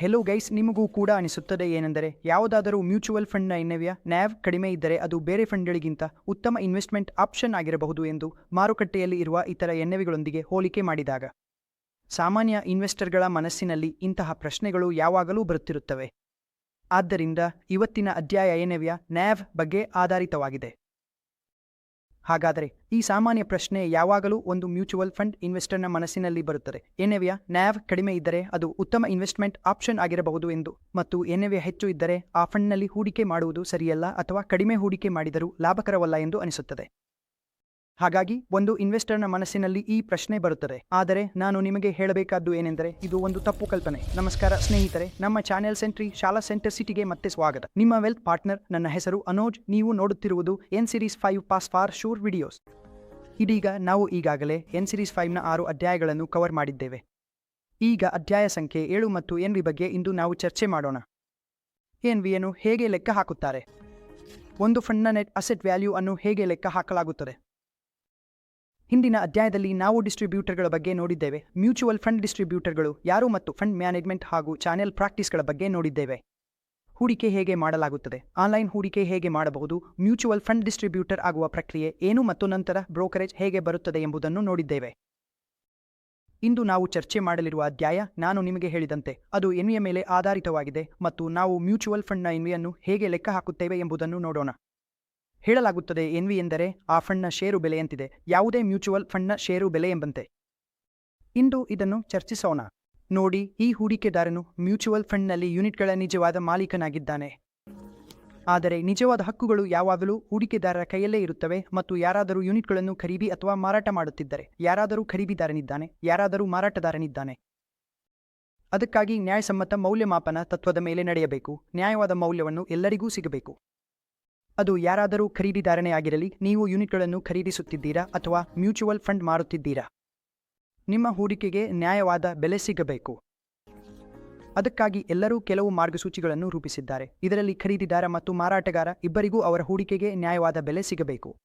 Hello guys ನಿಮಗೂ ಕೂಡ ಅನಿಸುತ್ತದೆ ಏನೆಂದರೆ, ಯಾವುದಾದರೂ ಮ್ಯೂಚುವಲ್ ಫಂಡ್ನ ಎನ್ನವ್ಯ ನ್ಯಾವ್ ಕಡಿಮೆ ಇದ್ದರೆ ಅದು ಬೇರೆ ಫಂಡ್ಗಳಿಗಿಂತ ಉತ್ತಮ ಇನ್ವೆಸ್ಟ್ಮೆಂಟ್ ಆಪ್ಷನ್ ಆಗಿರಬಹುದು ಎಂದು ಮಾರುಕಟ್ಟೆಯಲ್ಲಿ ಇರುವ ಇತರ ಎನ್ನೆವಿಗಳೊಂದಿಗೆ ಹೋಲಿಕೆ ಮಾಡಿದಾಗ. ಸಾಮಾನ್ಯ ಇನ್ವೆಸ್ಟರ್ಗಳ ಮನಸ್ಸಿನಲ್ಲಿ ಇಂತಹ ಪ್ರಶ್ನೆಗಳು ಯಾವಾಗಲೂ ಬರುತ್ತಿರುತ್ತವೆ. ಆದ್ದರಿಂದ ಇವತ್ತಿನ ಅಧ್ಯಾಯ ಏನವ್ಯ ನ್ಯಾವ್ ಬಗ್ಗೆ ಆಧಾರಿತವಾಗಿದೆ. ಹಾಗಾದರೆ ಈ ಸಾಮಾನ್ಯ ಪ್ರಶ್ನೆ ಯಾವಾಗಲೂ ಒಂದು ಮ್ಯೂಚುವಲ್ ಫಂಡ್ ಇನ್ವೆಸ್ಟರ್ನ ಮನಸ್ಸಿನಲ್ಲಿ ಬರುತ್ತದೆ. ಎನ್ಎವಿಯ ನ್ಯಾವ್ ಕಡಿಮೆ ಇದ್ದರೆ ಅದು ಉತ್ತಮ ಇನ್ವೆಸ್ಟ್ಮೆಂಟ್ ಆಪ್ಷನ್ ಆಗಿರಬಹುದು ಎಂದು ಮತ್ತು ಎನ್ಎವಿಯ ಹೆಚ್ಚು ಇದ್ದರೆ ಆ ಫಂಡ್ನಲ್ಲಿ ಹೂಡಿಕೆ ಮಾಡುವುದು ಸರಿಯಲ್ಲ ಅಥವಾ ಕಡಿಮೆ ಹೂಡಿಕೆ ಮಾಡಿದರೂ ಲಾಭಕರವಲ್ಲ ಎಂದು ಅನಿಸುತ್ತದೆ. ಹಾಗಾಗಿ ಒಂದು ಇನ್ವೆಸ್ಟರ್ನ ಮನಸ್ಸಿನಲ್ಲಿ ಈ ಪ್ರಶ್ನೆ ಬರುತ್ತದೆ. ಆದರೆ ನಾನು ನಿಮಗೆ ಹೇಳಬೇಕಾದ್ದು ಏನೆಂದರೆ, ಇದು ಒಂದು ತಪ್ಪು ಕಲ್ಪನೆ. ನಮಸ್ಕಾರ ಸ್ನೇಹಿತರೆ, ನಮ್ಮ ಚಾನೆಲ್ ಸೆಂಟ್ರಿ ಶಾಲಾ ಸೆಂಟರ್ ಸಿಟಿಗೆ ಮತ್ತೆ ಸ್ವಾಗತ. ನಿಮ್ಮ ವೆಲ್ತ್ ಪಾರ್ಟ್ನರ್, ನನ್ನ ಹೆಸರು ಅನೋಜ್. ನೀವು ನೋಡುತ್ತಿರುವುದು N series five pass for sure videos. ಇದೀಗ ನಾವು ಈಗಾಗಲೇ ಎನ್ ಸಿರೀಸ್ ಫೈವ್ನ ಆರು ಅಧ್ಯಾಯಗಳನ್ನು ಕವರ್ ಮಾಡಿದ್ದೇವೆ. ಈಗ ಅಧ್ಯಾಯ ಸಂಖ್ಯೆ ಏಳು ಮತ್ತು ಎನ್ ವಿ ಬಗ್ಗೆ ಇಂದು ನಾವು ಚರ್ಚೆ ಮಾಡೋಣ. ಎನ್ ವಿಯನ್ನು ಹೇಗೆ ಲೆಕ್ಕ ಹಾಕುತ್ತಾರೆ? ಒಂದು ಫಂಡ್ನ ನೆಟ್ ಅಸೆಟ್ ವ್ಯಾಲ್ಯೂ ಅನ್ನು ಹೇಗೆ ಲೆಕ್ಕ ಹಾಕಲಾಗುತ್ತದೆ? ಹಿಂದಿನ ಅಧ್ಯಾಯದಲ್ಲಿ ನಾವು ಡಿಸ್ಟ್ರಿಬ್ಯೂಟರ್ಗಳ ಬಗ್ಗೆ ನೋಡಿದ್ದೇವೆ. ಮ್ಯೂಚುವಲ್ ಫಂಡ್ ಡಿಸ್ಟ್ರಿಬ್ಯೂಟರ್ಗಳು ಯಾರು ಮತ್ತು ಫಂಡ್ ಮ್ಯಾನೇಜ್ಮೆಂಟ್ ಹಾಗೂ ಚಾನೆಲ್ ಪ್ರಾಕ್ಟೀಸ್ಗಳ ಬಗ್ಗೆ ನೋಡಿದ್ದೇವೆ. ಹೂಡಿಕೆ ಹೇಗೆ ಮಾಡಲಾಗುತ್ತದೆ? ಆನ್ಲೈನ್ ಹೂಡಿಕೆ ಹೇಗೆ ಮಾಡಬಹುದು? ಮ್ಯೂಚುವಲ್ ಫಂಡ್ ಡಿಸ್ಟ್ರಿಬ್ಯೂಟರ್ ಆಗುವ ಪ್ರಕ್ರಿಯೆ ಏನು ಮತ್ತು ನಂತರ ಬ್ರೋಕರೇಜ್ ಹೇಗೆ ಬರುತ್ತದೆ ಎಂಬುದನ್ನು ನೋಡಿದ್ದೇವೆ. ಇಂದು ನಾವು ಚರ್ಚೆ ಮಾಡಲಿರುವ ಅಧ್ಯಾಯ ನಾನು ನಿಮಗೆ ಹೇಳಿದಂತೆ, ಅದು ಎನ್ವಿಯ ಮೇಲೆ ಆಧಾರಿತವಾಗಿದೆ ಮತ್ತು ನಾವು ಮ್ಯೂಚುವಲ್ ಫಂಡ್ನ ಎನ್ವಿಯನ್ನು ಹೇಗೆ ಲೆಕ್ಕ ಹಾಕುತ್ತೇವೆ ಎಂಬುದನ್ನು ನೋಡೋಣ. ಹೇಳಲಾಗುತ್ತದೆ ಎನ್ವಿ ಎಂದರೆ ಆ ಫಂಡ್ನ ಷೇರು ಬೆಲೆಯಂತಿದೆ ಯಾವುದೇ ಮ್ಯೂಚುವಲ್ ಫಂಡ್ನ ಷೇರು ಬೆಲೆ ಎಂಬಂತೆ. ಇಂದು ಇದನ್ನು ಚರ್ಚಿಸೋಣ. ನೋಡಿ, ಈ ಹೂಡಿಕೆದಾರನು ಮ್ಯೂಚುವಲ್ ಫಂಡ್ನಲ್ಲಿ ಯೂನಿಟ್ಗಳ ನಿಜವಾದ ಮಾಲೀಕನಾಗಿದ್ದಾನೆ. ಆದರೆ ನಿಜವಾದ ಹಕ್ಕುಗಳು ಯಾವಾಗಲೂ ಹೂಡಿಕೆದಾರರ ಕೈಯಲ್ಲೇ ಇರುತ್ತವೆ ಮತ್ತು ಯಾರಾದರೂ ಯೂನಿಟ್ಗಳನ್ನು ಖರೀದಿ ಅಥವಾ ಮಾರಾಟ ಮಾಡುತ್ತಿದ್ದರೆ ಯಾರಾದರೂ ಖರೀದಿದಾರನಿದ್ದಾನೆ, ಯಾರಾದರೂ ಮಾರಾಟದಾರನಿದ್ದಾನೆ ಅದಕ್ಕಾಗಿ ನ್ಯಾಯಸಮ್ಮತ ಮೌಲ್ಯಮಾಪನ ತತ್ವದ ಮೇಲೆ ನಡೆಯಬೇಕು. ನ್ಯಾಯವಾದ ಮೌಲ್ಯವನ್ನು ಎಲ್ಲರಿಗೂ ಸಿಗಬೇಕು. ಅದು ಯಾರಾದರೂ ಖರೀದಿದಾರನೇ ಆಗಿರಲಿ, ನೀವು ಯೂನಿಟ್ಗಳನ್ನು ಖರೀದಿಸುತ್ತಿದ್ದೀರಾ ಅಥವಾ ಮ್ಯೂಚುವಲ್ ಫಂಡ್ ಮಾರುತ್ತಿದ್ದೀರಾ? ನಿಮ್ಮ ಹೂಡಿಕೆಗೆ ನ್ಯಾಯವಾದ ಬೆಲೆ ಸಿಗಬೇಕು. ಅದಕ್ಕಾಗಿ ಎಲ್ಲರೂ ಕೆಲವು ಮಾರ್ಗಸೂಚಿಗಳನ್ನು ರೂಪಿಸಿದ್ದಾರೆ. ಇದರಲ್ಲಿ ಖರೀದಿದಾರ ಮತ್ತು ಮಾರಾಟಗಾರ ಇಬ್ಬರಿಗೂ ಅವರ ಹೂಡಿಕೆಗೆ ನ್ಯಾಯವಾದ ಬೆಲೆ ಸಿಗಬೇಕು.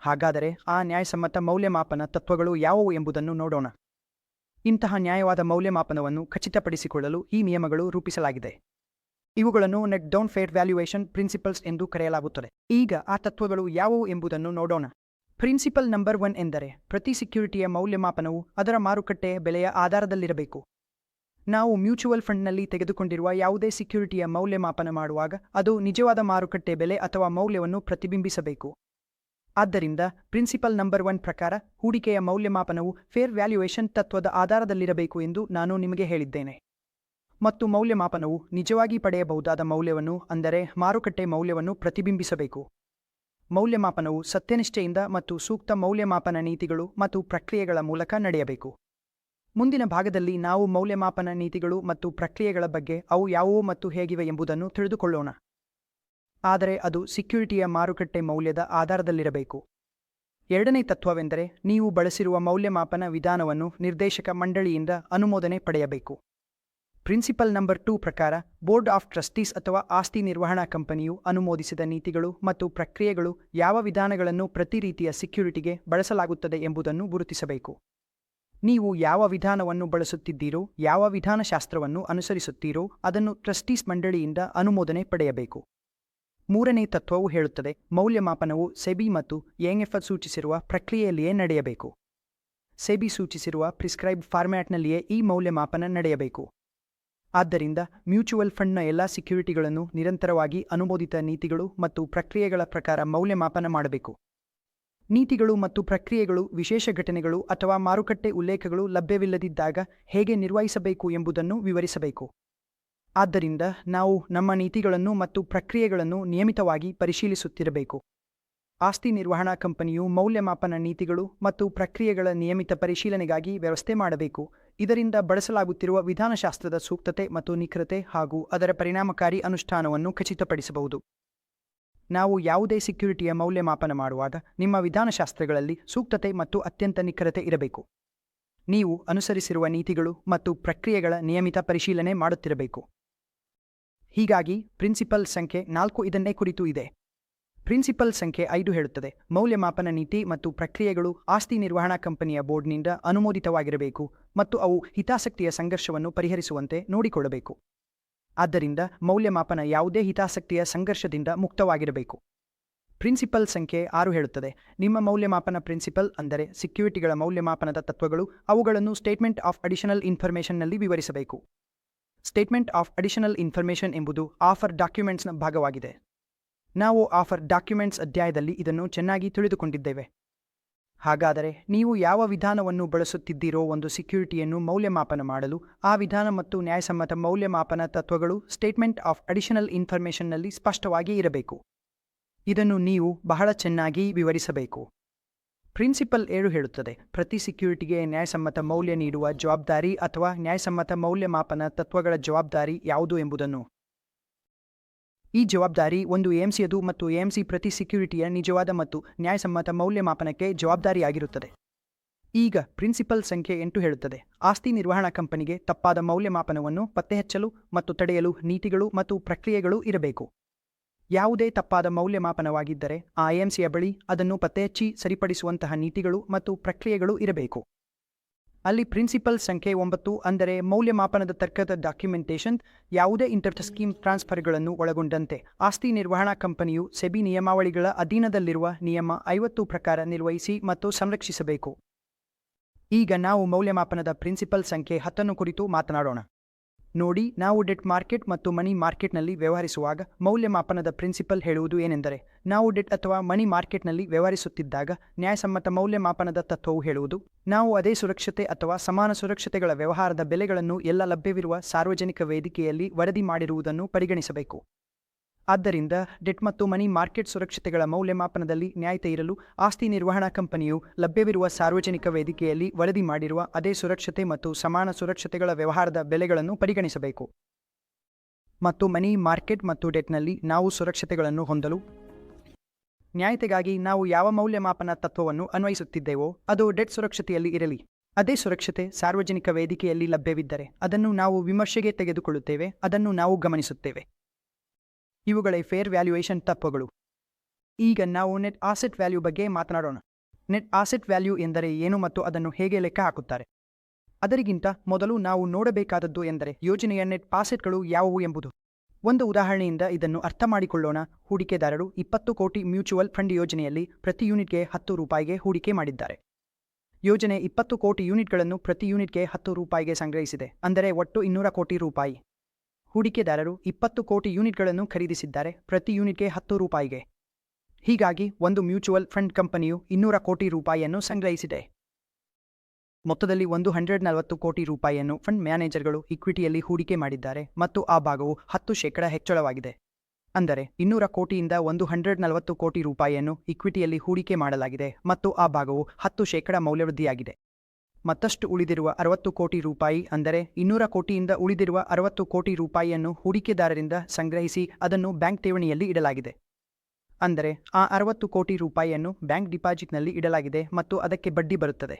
ಹಾಗಾದರೆ ಆ ನ್ಯಾಯಸಮ್ಮತ ಮೌಲ್ಯಮಾಪನ ತತ್ವಗಳು ಯಾವುವು ಎಂಬುದನ್ನು ನೋಡೋಣ. ಇಂತಹ ನ್ಯಾಯವಾದ ಮೌಲ್ಯಮಾಪನವನ್ನು ಖಚಿತಪಡಿಸಿಕೊಳ್ಳಲು ಈ ನಿಯಮಗಳು ರೂಪಿಸಲಾಗಿದೆ. ಇವುಗಳನ್ನು net down fair valuation principles ಎಂದು ಕರೆಯಲಾಗುತ್ತದೆ. ಈಗ ಆ ತತ್ವಗಳು ಯಾವುವು ಎಂಬುದನ್ನು ನೋಡೋಣ. ಪ್ರಿನ್ಸಿಪಲ್ ನಂಬರ್ ಒನ್ ಎಂದರೆ ಪ್ರತಿ ಸೆಕ್ಯೂರಿಟಿಯ ಮೌಲ್ಯಮಾಪನವು ಅದರ ಮಾರುಕಟ್ಟೆಯ ಬೆಲೆಯ ಆಧಾರದಲ್ಲಿರಬೇಕು. ನಾವು ಮ್ಯೂಚುವಲ್ ಫಂಡ್ನಲ್ಲಿ ತೆಗೆದುಕೊಂಡಿರುವ ಯಾವುದೇ ಸೆಕ್ಯೂರಿಟಿಯ ಮೌಲ್ಯಮಾಪನ ಮಾಡುವಾಗ ಅದು ನಿಜವಾದ ಮಾರುಕಟ್ಟೆ ಬೆಲೆ ಅಥವಾ ಮೌಲ್ಯವನ್ನು ಪ್ರತಿಬಿಂಬಿಸಬೇಕು. ಆದ್ದರಿಂದ ಪ್ರಿನ್ಸಿಪಲ್ ನಂಬರ್ ಒನ್ ಪ್ರಕಾರ ಹೂಡಿಕೆಯ ಮೌಲ್ಯಮಾಪನವು ಫೇರ್ ವ್ಯಾಲ್ಯೂಯೇಷನ್ ತತ್ವದ ಆಧಾರದಲ್ಲಿರಬೇಕು ಎಂದು ನಾನು ನಿಮಗೆ ಹೇಳಿದ್ದೇನೆ. ಮತ್ತು ಮೌಲ್ಯಮಾಪನವು ನಿಜವಾಗಿ ಪಡೆಯಬಹುದಾದ ಮೌಲ್ಯವನ್ನು, ಅಂದರೆ ಮಾರುಕಟ್ಟೆ ಮೌಲ್ಯವನ್ನು ಪ್ರತಿಬಿಂಬಿಸಬೇಕು. ಮೌಲ್ಯಮಾಪನವು ಸತ್ಯನಿಷ್ಠೆಯಿಂದ ಮತ್ತು ಸೂಕ್ತ ಮೌಲ್ಯಮಾಪನ ನೀತಿಗಳು ಮತ್ತು ಪ್ರಕ್ರಿಯೆಗಳ ಮೂಲಕ ನಡೆಯಬೇಕು. ಮುಂದಿನ ಭಾಗದಲ್ಲಿ ನಾವು ಮೌಲ್ಯಮಾಪನ ನೀತಿಗಳು ಮತ್ತು ಪ್ರಕ್ರಿಯೆಗಳ ಬಗ್ಗೆ, ಅವು ಯಾವುವು ಮತ್ತು ಹೇಗಿವೆ ಎಂಬುದನ್ನು ತಿಳಿದುಕೊಳ್ಳೋಣ. ಆದರೆ ಅದು ಸೆಕ್ಯೂರಿಟಿಯ ಮಾರುಕಟ್ಟೆ ಮೌಲ್ಯದ ಆಧಾರದಲ್ಲಿರಬೇಕು. ಎರಡನೇ ತತ್ವವೆಂದರೆ, ನೀವು ಬಳಸಿರುವ ಮೌಲ್ಯಮಾಪನ ವಿಧಾನವನ್ನು ನಿರ್ದೇಶಕ ಮಂಡಳಿಯಿಂದ ಅನುಮೋದನೆ ಪಡೆಯಬೇಕು. ಪ್ರಿನ್ಸಿಪಲ್ ನಂಬರ್ ಟೂ ಪ್ರಕಾರ, ಬೋರ್ಡ್ ಆಫ್ ಟ್ರಸ್ಟೀಸ್ ಅಥವಾ ಆಸ್ತಿ ನಿರ್ವಹಣಾ ಕಂಪನಿಯು ಅನುಮೋದಿಸಿದ ನೀತಿಗಳು ಮತ್ತು ಪ್ರಕ್ರಿಯೆಗಳು ಯಾವ ವಿಧಾನಗಳನ್ನು ಪ್ರತಿ ರೀತಿಯ ಸೆಕ್ಯುರಿಟಿಗೆ ಬಳಸಲಾಗುತ್ತದೆ ಎಂಬುದನ್ನು ಗುರುತಿಸಬೇಕು. ನೀವು ಯಾವ ವಿಧಾನವನ್ನು ಬಳಸುತ್ತಿದ್ದೀರೋ, ಯಾವ ವಿಧಾನಶಾಸ್ತ್ರವನ್ನು ಅನುಸರಿಸುತ್ತೀರೋ, ಅದನ್ನು ಟ್ರಸ್ಟೀಸ್ ಮಂಡಳಿಯಿಂದ ಅನುಮೋದನೆ ಪಡೆಯಬೇಕು. ಮೂರನೇ ತತ್ವವು ಹೇಳುತ್ತದೆ, ಮೌಲ್ಯಮಾಪನವು ಸೆಬಿ ಮತ್ತು ಎಂಎಫ್ ಸೂಚಿಸಿರುವ ಪ್ರಕ್ರಿಯೆಯಲ್ಲಿಯೇ ನಡೆಯಬೇಕು. ಸೆಬಿ ಸೂಚಿಸಿರುವ ಪ್ರಿಸ್ಕ್ರೈಬ್ ಫಾರ್ಮ್ಯಾಟ್ನಲ್ಲಿಯೇ ಈ ಮೌಲ್ಯಮಾಪನ ನಡೆಯಬೇಕು. ಆದ್ದರಿಂದ ಮ್ಯೂಚುವಲ್ ಫಂಡ್ನ ಎಲ್ಲ ಸೆಕ್ಯೂರಿಟಿಗಳನ್ನು ನಿರಂತರವಾಗಿ ಅನುಮೋದಿತ ನೀತಿಗಳು ಮತ್ತು ಪ್ರಕ್ರಿಯೆಗಳ ಪ್ರಕಾರ ಮೌಲ್ಯಮಾಪನ ಮಾಡಬೇಕು. ನೀತಿಗಳು ಮತ್ತು ಪ್ರಕ್ರಿಯೆಗಳು ವಿಶೇಷ ಘಟನೆಗಳು ಅಥವಾ ಮಾರುಕಟ್ಟೆ ಉಲ್ಲೇಖಗಳು ಲಭ್ಯವಿಲ್ಲದಿದ್ದಾಗ ಹೇಗೆ ನಿರ್ವಹಿಸಬೇಕು ಎಂಬುದನ್ನು ವಿವರಿಸಬೇಕು. ಆದ್ದರಿಂದ ನಾವು ನಮ್ಮ ನೀತಿಗಳನ್ನು ಮತ್ತು ಪ್ರಕ್ರಿಯೆಗಳನ್ನು ನಿಯಮಿತವಾಗಿ ಪರಿಶೀಲಿಸುತ್ತಿರಬೇಕು. ಆಸ್ತಿ ನಿರ್ವಹಣಾ ಕಂಪನಿಯು ಮೌಲ್ಯಮಾಪನ ನೀತಿಗಳು ಮತ್ತು ಪ್ರಕ್ರಿಯೆಗಳ ನಿಯಮಿತ ಪರಿಶೀಲನೆಗಾಗಿ ವ್ಯವಸ್ಥೆ ಮಾಡಬೇಕು. ಇದರಿಂದ ಬಳಸಲಾಗುತ್ತಿರುವ ವಿಧಾನಶಾಸ್ತ್ರದ ಸೂಕ್ತತೆ ಮತ್ತು ನಿಖರತೆ ಹಾಗೂ ಅದರ ಪರಿಣಾಮಕಾರಿ ಅನುಷ್ಠಾನವನ್ನು ಖಚಿತಪಡಿಸಬಹುದು. ನಾವು ಯಾವುದೇ ಸೆಕ್ಯುರಿಟಿಯ ಮೌಲ್ಯಮಾಪನ ಮಾಡುವಾಗ ನಿಮ್ಮ ವಿಧಾನಶಾಸ್ತ್ರಗಳಲ್ಲಿ ಸೂಕ್ತತೆ ಮತ್ತು ಅತ್ಯಂತ ನಿಖರತೆ ಇರಬೇಕು. ನೀವು ಅನುಸರಿಸಿರುವ ನೀತಿಗಳು ಮತ್ತು ಪ್ರಕ್ರಿಯೆಗಳ ನಿಯಮಿತ ಪರಿಶೀಲನೆ ಮಾಡುತ್ತಿರಬೇಕು. ಹೀಗಾಗಿ ಪ್ರಿನ್ಸಿಪಲ್ ಸಂಖ್ಯೆ ನಾಲ್ಕು ಇದನ್ನೇ ಕುರಿತು ಇದೆ. ಪ್ರಿನ್ಸಿಪಲ್ ಸಂಖ್ಯೆ ಐದು ಹೇಳುತ್ತದೆ. ಮೌಲ್ಯಮಾಪನ ನೀತಿ ಮತ್ತು ಪ್ರಕ್ರಿಯೆಗಳು ಆಸ್ತಿ ನಿರ್ವಹಣಾ ಕಂಪನಿಯ ಬೋರ್ಡ್ನಿಂದ ಅನುಮೋದಿತವಾಗಿರಬೇಕು ಮತ್ತು ಅವು ಹಿತಾಸಕ್ತಿಯ ಸಂಘರ್ಷವನ್ನು ಪರಿಹರಿಸುವಂತೆ ನೋಡಿಕೊಳ್ಳಬೇಕು. ಆದ್ದರಿಂದ ಮೌಲ್ಯಮಾಪನ ಯಾವುದೇ ಹಿತಾಸಕ್ತಿಯ ಸಂಘರ್ಷದಿಂದ ಮುಕ್ತವಾಗಿರಬೇಕು. ಪ್ರಿನ್ಸಿಪಲ್ ಸಂಖ್ಯೆ ಆರು ಹೇಳುತ್ತದೆ. ನಿಮ್ಮ ಮೌಲ್ಯಮಾಪನ ಪ್ರಿನ್ಸಿಪಲ್ ಅಂದರೆ ಸೆಕ್ಯೂರಿಟಿಗಳ ಮೌಲ್ಯಮಾಪನದ ತತ್ವಗಳು ಅವುಗಳನ್ನು ಸ್ಟೇಟ್ಮೆಂಟ್ ಆಫ್ ಅಡಿಷನಲ್ ಇನ್ಫಾರ್ಮೇಷನ್ನಲ್ಲಿ ವಿವರಿಸಬೇಕು. ಸ್ಟೇಟ್ಮೆಂಟ್ ಆಫ್ ಅಡಿಷನಲ್ ಇನ್ಫಾರ್ಮೇಷನ್ ಎಂಬುದು ಆಫರ್ ಡಾಕ್ಯುಮೆಂಟ್ಸ್ನ ಭಾಗವಾಗಿದೆ. ನಾವು ಆಫರ್ ಡಾಕ್ಯುಮೆಂಟ್ಸ್ ಅಧ್ಯಾಯದಲ್ಲಿ ಇದನ್ನು ಚೆನ್ನಾಗಿ ತಿಳಿದುಕೊಂಡಿದ್ದೇವೆ. ಹಾಗಾದರೆ ನೀವು ಯಾವ ವಿಧಾನವನ್ನು ಬಳಸುತ್ತಿದ್ದೀರೋ ಒಂದು ಸೆಕ್ಯೂರಿಟಿಯನ್ನು ಮೌಲ್ಯಮಾಪನ ಮಾಡಲು, ಆ ವಿಧಾನ ಮತ್ತು ನ್ಯಾಯಸಮ್ಮತ ಮೌಲ್ಯಮಾಪನ ತತ್ವಗಳು ಸ್ಟೇಟ್ಮೆಂಟ್ ಆಫ್ ಅಡಿಷನಲ್ ಇನ್ಫಾರ್ಮೇಷನ್ನಲ್ಲಿ ಸ್ಪಷ್ಟವಾಗಿ ಇರಬೇಕು. ಇದನ್ನು ನೀವು ಬಹಳ ಚೆನ್ನಾಗಿ ವಿವರಿಸಬೇಕು. ಪ್ರಿನ್ಸಿಪಲ್ ಏಳು ಹೇಳುತ್ತದೆ, ಪ್ರತಿ ಸೆಕ್ಯೂರಿಟಿಗೆ ನ್ಯಾಯಸಮ್ಮತ ಮೌಲ್ಯ ನೀಡುವ ಜವಾಬ್ದಾರಿ ಅಥವಾ ನ್ಯಾಯಸಮ್ಮತ ಮೌಲ್ಯಮಾಪನ ತತ್ವಗಳ ಜವಾಬ್ದಾರಿ ಯಾವುದು ಎಂಬುದನ್ನು. ಈ ಜವಾಬ್ದಾರಿ ಒಂದು ಎಎಂಸಿಯದು ಮತ್ತು ಎಎಂಸಿ ಪ್ರತಿ ಸೆಕ್ಯೂರಿಟಿಯ ನಿಜವಾದ ಮತ್ತು ನ್ಯಾಯಸಮ್ಮತ ಮೌಲ್ಯಮಾಪನಕ್ಕೆ ಜವಾಬ್ದಾರಿಯಾಗಿರುತ್ತದೆ. ಈಗ ಪ್ರಿನ್ಸಿಪಲ್ ಸಂಖ್ಯೆ ಎಂಟು ಹೇಳುತ್ತದೆ. ಆಸ್ತಿ ನಿರ್ವಹಣಾ ಕಂಪನಿಗೆ ತಪ್ಪಾದ ಮೌಲ್ಯಮಾಪನವನ್ನು ಪತ್ತೆಹಚ್ಚಲು ಮತ್ತು ತಡೆಯಲು ನೀತಿಗಳು ಮತ್ತು ಪ್ರಕ್ರಿಯೆಗಳು ಇರಬೇಕು. ಯಾವುದೇ ತಪ್ಪಾದ ಮೌಲ್ಯಮಾಪನವಾಗಿದ್ದರೆ ಆ ಎಎಂಸಿಯ ಬಳಿ ಅದನ್ನು ಪತ್ತೆಹಚ್ಚಿ ಸರಿಪಡಿಸುವಂತಹ ನೀತಿಗಳು ಮತ್ತು ಪ್ರಕ್ರಿಯೆಗಳು ಇರಬೇಕು. ಅಲ್ಲಿ ಪ್ರಿನ್ಸಿಪಲ್ ಸಂಖ್ಯೆ ಒಂಬತ್ತು ಅಂದರೆ ಮೌಲ್ಯಮಾಪನದ ತರ್ಕದ ಡಾಕ್ಯುಮೆಂಟೇಷನ್ ಯಾವುದೇ ಇಂಟರ್ ಸ್ಕೀಮ್ ಟ್ರಾನ್ಸ್ಫರ್ಗಳನ್ನು ಒಳಗೊಂಡಂತೆ. ಆಸ್ತಿ ನಿರ್ವಹಣಾ ಕಂಪನಿಯು ಸೆಬಿ ನಿಯಮಾವಳಿಗಳ ಅಧೀನದಲ್ಲಿರುವ ನಿಯಮ ಐವತ್ತು ಪ್ರಕಾರ ನಿರ್ವಹಿಸಿ ಮತ್ತು ಸಂರಕ್ಷಿಸಬೇಕು. ಈಗ ನಾವು ಮೌಲ್ಯಮಾಪನದ ಪ್ರಿನ್ಸಿಪಲ್ ಸಂಖ್ಯೆ ಹತ್ತನ್ನು ಕುರಿತು ಮಾತನಾಡೋಣ. ನೋಡಿ ನಾವು ಡೆಟ್ ಮಾರ್ಕೆಟ್ ಮತ್ತು ಮನಿ ಮಾರ್ಕೆಟ್ನಲ್ಲಿ ವ್ಯವಹರಿಸುವಾಗ ಮೌಲ್ಯಮಾಪನದ ಪ್ರಿನ್ಸಿಪಲ್ ಹೇಳುವುದು ಏನೆಂದರೆ, ನಾವು ಡೆಟ್ ಅಥವಾ ಮನಿ ಮಾರ್ಕೆಟ್ನಲ್ಲಿ ವ್ಯವಹರಿಸುತ್ತಿದ್ದಾಗ ನ್ಯಾಯಸಮ್ಮತ ಮೌಲ್ಯಮಾಪನದ ತತ್ವವು ಹೇಳುವುದು, ನಾವು ಅದೇ ಸುರಕ್ಷತೆ ಅಥವಾ ಸಮಾನ ಸುರಕ್ಷತೆಗಳ ವ್ಯವಹಾರದ ಬೆಲೆಗಳನ್ನು ಎಲ್ಲ ಲಭ್ಯವಿರುವ ಸಾರ್ವಜನಿಕ ವೇದಿಕೆಯಲ್ಲಿ ವರದಿ ಮಾಡಿರುವುದನ್ನು ಪರಿಗಣಿಸಬೇಕು. ಆದ್ದರಿಂದ ಡೆಟ್ ಮತ್ತು ಮನಿ ಮಾರ್ಕೆಟ್ ಸುರಕ್ಷತೆಗಳ ಮೌಲ್ಯಮಾಪನದಲ್ಲಿ ನ್ಯಾಯತೆ ಇರಲು ಆಸ್ತಿ ನಿರ್ವಹಣಾ ಕಂಪನಿಯು ಲಭ್ಯವಿರುವ ಸಾರ್ವಜನಿಕ ವೇದಿಕೆಯಲ್ಲಿ ವರದಿ ಮಾಡಿರುವ ಅದೇ ಸುರಕ್ಷತೆ ಮತ್ತು ಸಮಾನ ಸುರಕ್ಷತೆಗಳ ವ್ಯವಹಾರದ ಬೆಲೆಗಳನ್ನು ಪರಿಗಣಿಸಬೇಕು. ಮತ್ತು ಮನಿ ಮಾರ್ಕೆಟ್ ಮತ್ತು ಡೆಟ್ನಲ್ಲಿ ನಾವು ಸುರಕ್ಷತೆಗಳನ್ನು ಹೊಂದಲು ನ್ಯಾಯತೆಗಾಗಿ ನಾವು ಯಾವ ಮೌಲ್ಯಮಾಪನ ತತ್ವವನ್ನು ಅನ್ವಯಿಸುತ್ತಿದ್ದೇವೋ ಅದು ಡೆಟ್ ಸುರಕ್ಷತೆಯಲ್ಲಿ ಇರಲಿ. ಅದೇ ಸುರಕ್ಷತೆ ಸಾರ್ವಜನಿಕ ವೇದಿಕೆಯಲ್ಲಿ ಲಭ್ಯವಿದ್ದರೆ ಅದನ್ನು ನಾವು ವಿಮರ್ಶೆಗೆ ತೆಗೆದುಕೊಳ್ಳುತ್ತೇವೆ, ಅದನ್ನು ನಾವು ಗಮನಿಸುತ್ತೇವೆ. ಇವುಗಳೇ ಫೇರ್ ವ್ಯಾಲ್ಯೂಯೇಷನ್ ತತ್ವಗಳು ಈಗ ನಾವು ನೆಟ್ ಆಸೆಟ್ ವ್ಯಾಲ್ಯೂ ಬಗ್ಗೆ ಮಾತನಾಡೋಣ. ನೆಟ್ ಆಸೆಟ್ ವ್ಯಾಲ್ಯೂ ಎಂದರೆ ಏನು ಮತ್ತು ಅದನ್ನು ಹೇಗೆ ಲೆಕ್ಕ ಹಾಕುತ್ತಾರೆ? ಅದರಿಗಿಂತ ಮೊದಲು ನಾವು ನೋಡಬೇಕಾದದ್ದು ಎಂದರೆ ಯೋಜನೆಯ ನೆಟ್ ಆಸೆಟ್ಗಳು ಯಾವುವು ಎಂಬುದು. ಒಂದು ಉದಾಹರಣೆಯಿಂದ ಇದನ್ನು ಅರ್ಥ ಮಾಡಿಕೊಳ್ಳೋಣ. ಹೂಡಿಕೆದಾರರು ಇಪ್ಪತ್ತು ಕೋಟಿ ಮ್ಯೂಚುವಲ್ ಫಂಡ್ ಯೋಜನೆಯಲ್ಲಿ ಪ್ರತಿ ಯೂನಿಟ್ಗೆ ಹತ್ತು ರೂಪಾಯಿಗೆ ಹೂಡಿಕೆ ಮಾಡಿದ್ದಾರೆ. ಯೋಜನೆ ಇಪ್ಪತ್ತು ಕೋಟಿ ಯೂನಿಟ್ಗಳನ್ನು ಪ್ರತಿ ಯೂನಿಟ್ಗೆ ಹತ್ತು ರೂಪಾಯಿಗೆ ಸಂಗ್ರಹಿಸಿದೆ. ಅಂದರೆ ಒಟ್ಟು ಇನ್ನೂರ ಕೋಟಿ ರೂಪಾಯಿ. ಹೂಡಿಕೆದಾರರು ಇಪ್ಪತ್ತು ಕೋಟಿ ಯೂನಿಟ್ಗಳನ್ನು ಖರೀದಿಸಿದ್ದಾರೆ, ಪ್ರತಿ ಯೂನಿಟ್ಗೆ ಹತ್ತು ರೂಪಾಯಿಗೆ. ಹೀಗಾಗಿ ಒಂದು ಮ್ಯೂಚುವಲ್ ಫಂಡ್ ಕಂಪನಿಯು ಇನ್ನೂರ ಕೋಟಿ ರೂಪಾಯಿಯನ್ನು ಸಂಗ್ರಹಿಸಿದೆ. ಮೊತ್ತದಲ್ಲಿ ಒಂದು ಹಂಡ್ರೆಡ್ ನಲವತ್ತು ಕೋಟಿ ರೂಪಾಯಿಯನ್ನು ಫಂಡ್ ಮ್ಯಾನೇಜರ್ಗಳು ಇಕ್ವಿಟಿಯಲ್ಲಿ ಹೂಡಿಕೆ ಮಾಡಿದ್ದಾರೆ ಮತ್ತು ಆ ಭಾಗವು ಹತ್ತು ಶೇಕಡ ಹೆಚ್ಚಳವಾಗಿದೆ. ಅಂದರೆ ಇನ್ನೂರ ಕೋಟಿಯಿಂದ ಒಂದು ಹಂಡ್ರೆಡ್ ನಲವತ್ತು ಕೋಟಿ ರೂಪಾಯಿಯನ್ನು ಇಕ್ವಿಟಿಯಲ್ಲಿ ಹೂಡಿಕೆ ಮಾಡಲಾಗಿದೆ ಮತ್ತು ಆ ಭಾಗವು ಹತ್ತು ಶೇಕಡ ಮೌಲ್ಯವೃದ್ಧಿಯಾಗಿದೆ. ಮತ್ತಷ್ಟು ಉಳಿದಿರುವ ಅರವತ್ತು ಕೋಟಿ ರೂಪಾಯಿ ಅಂದರೆ ಇನ್ನೂರ ಕೋಟಿಯಿಂದ ಉಳಿದಿರುವ ಅರವತ್ತು ಕೋಟಿ ರೂಪಾಯಿಯನ್ನು ಹೂಡಿಕೆದಾರರಿಂದ ಸಂಗ್ರಹಿಸಿ ಅದನ್ನು ಬ್ಯಾಂಕ್ ಠೇವಣಿಯಲ್ಲಿ ಇಡಲಾಗಿದೆ. ಅಂದರೆ ಆ ಅರವತ್ತು ಕೋಟಿ ರೂಪಾಯಿಯನ್ನು ಬ್ಯಾಂಕ್ ಡಿಪಾಸಿಟ್ನಲ್ಲಿ ಇಡಲಾಗಿದೆ ಮತ್ತು ಅದಕ್ಕೆ ಬಡ್ಡಿ ಬರುತ್ತದೆ.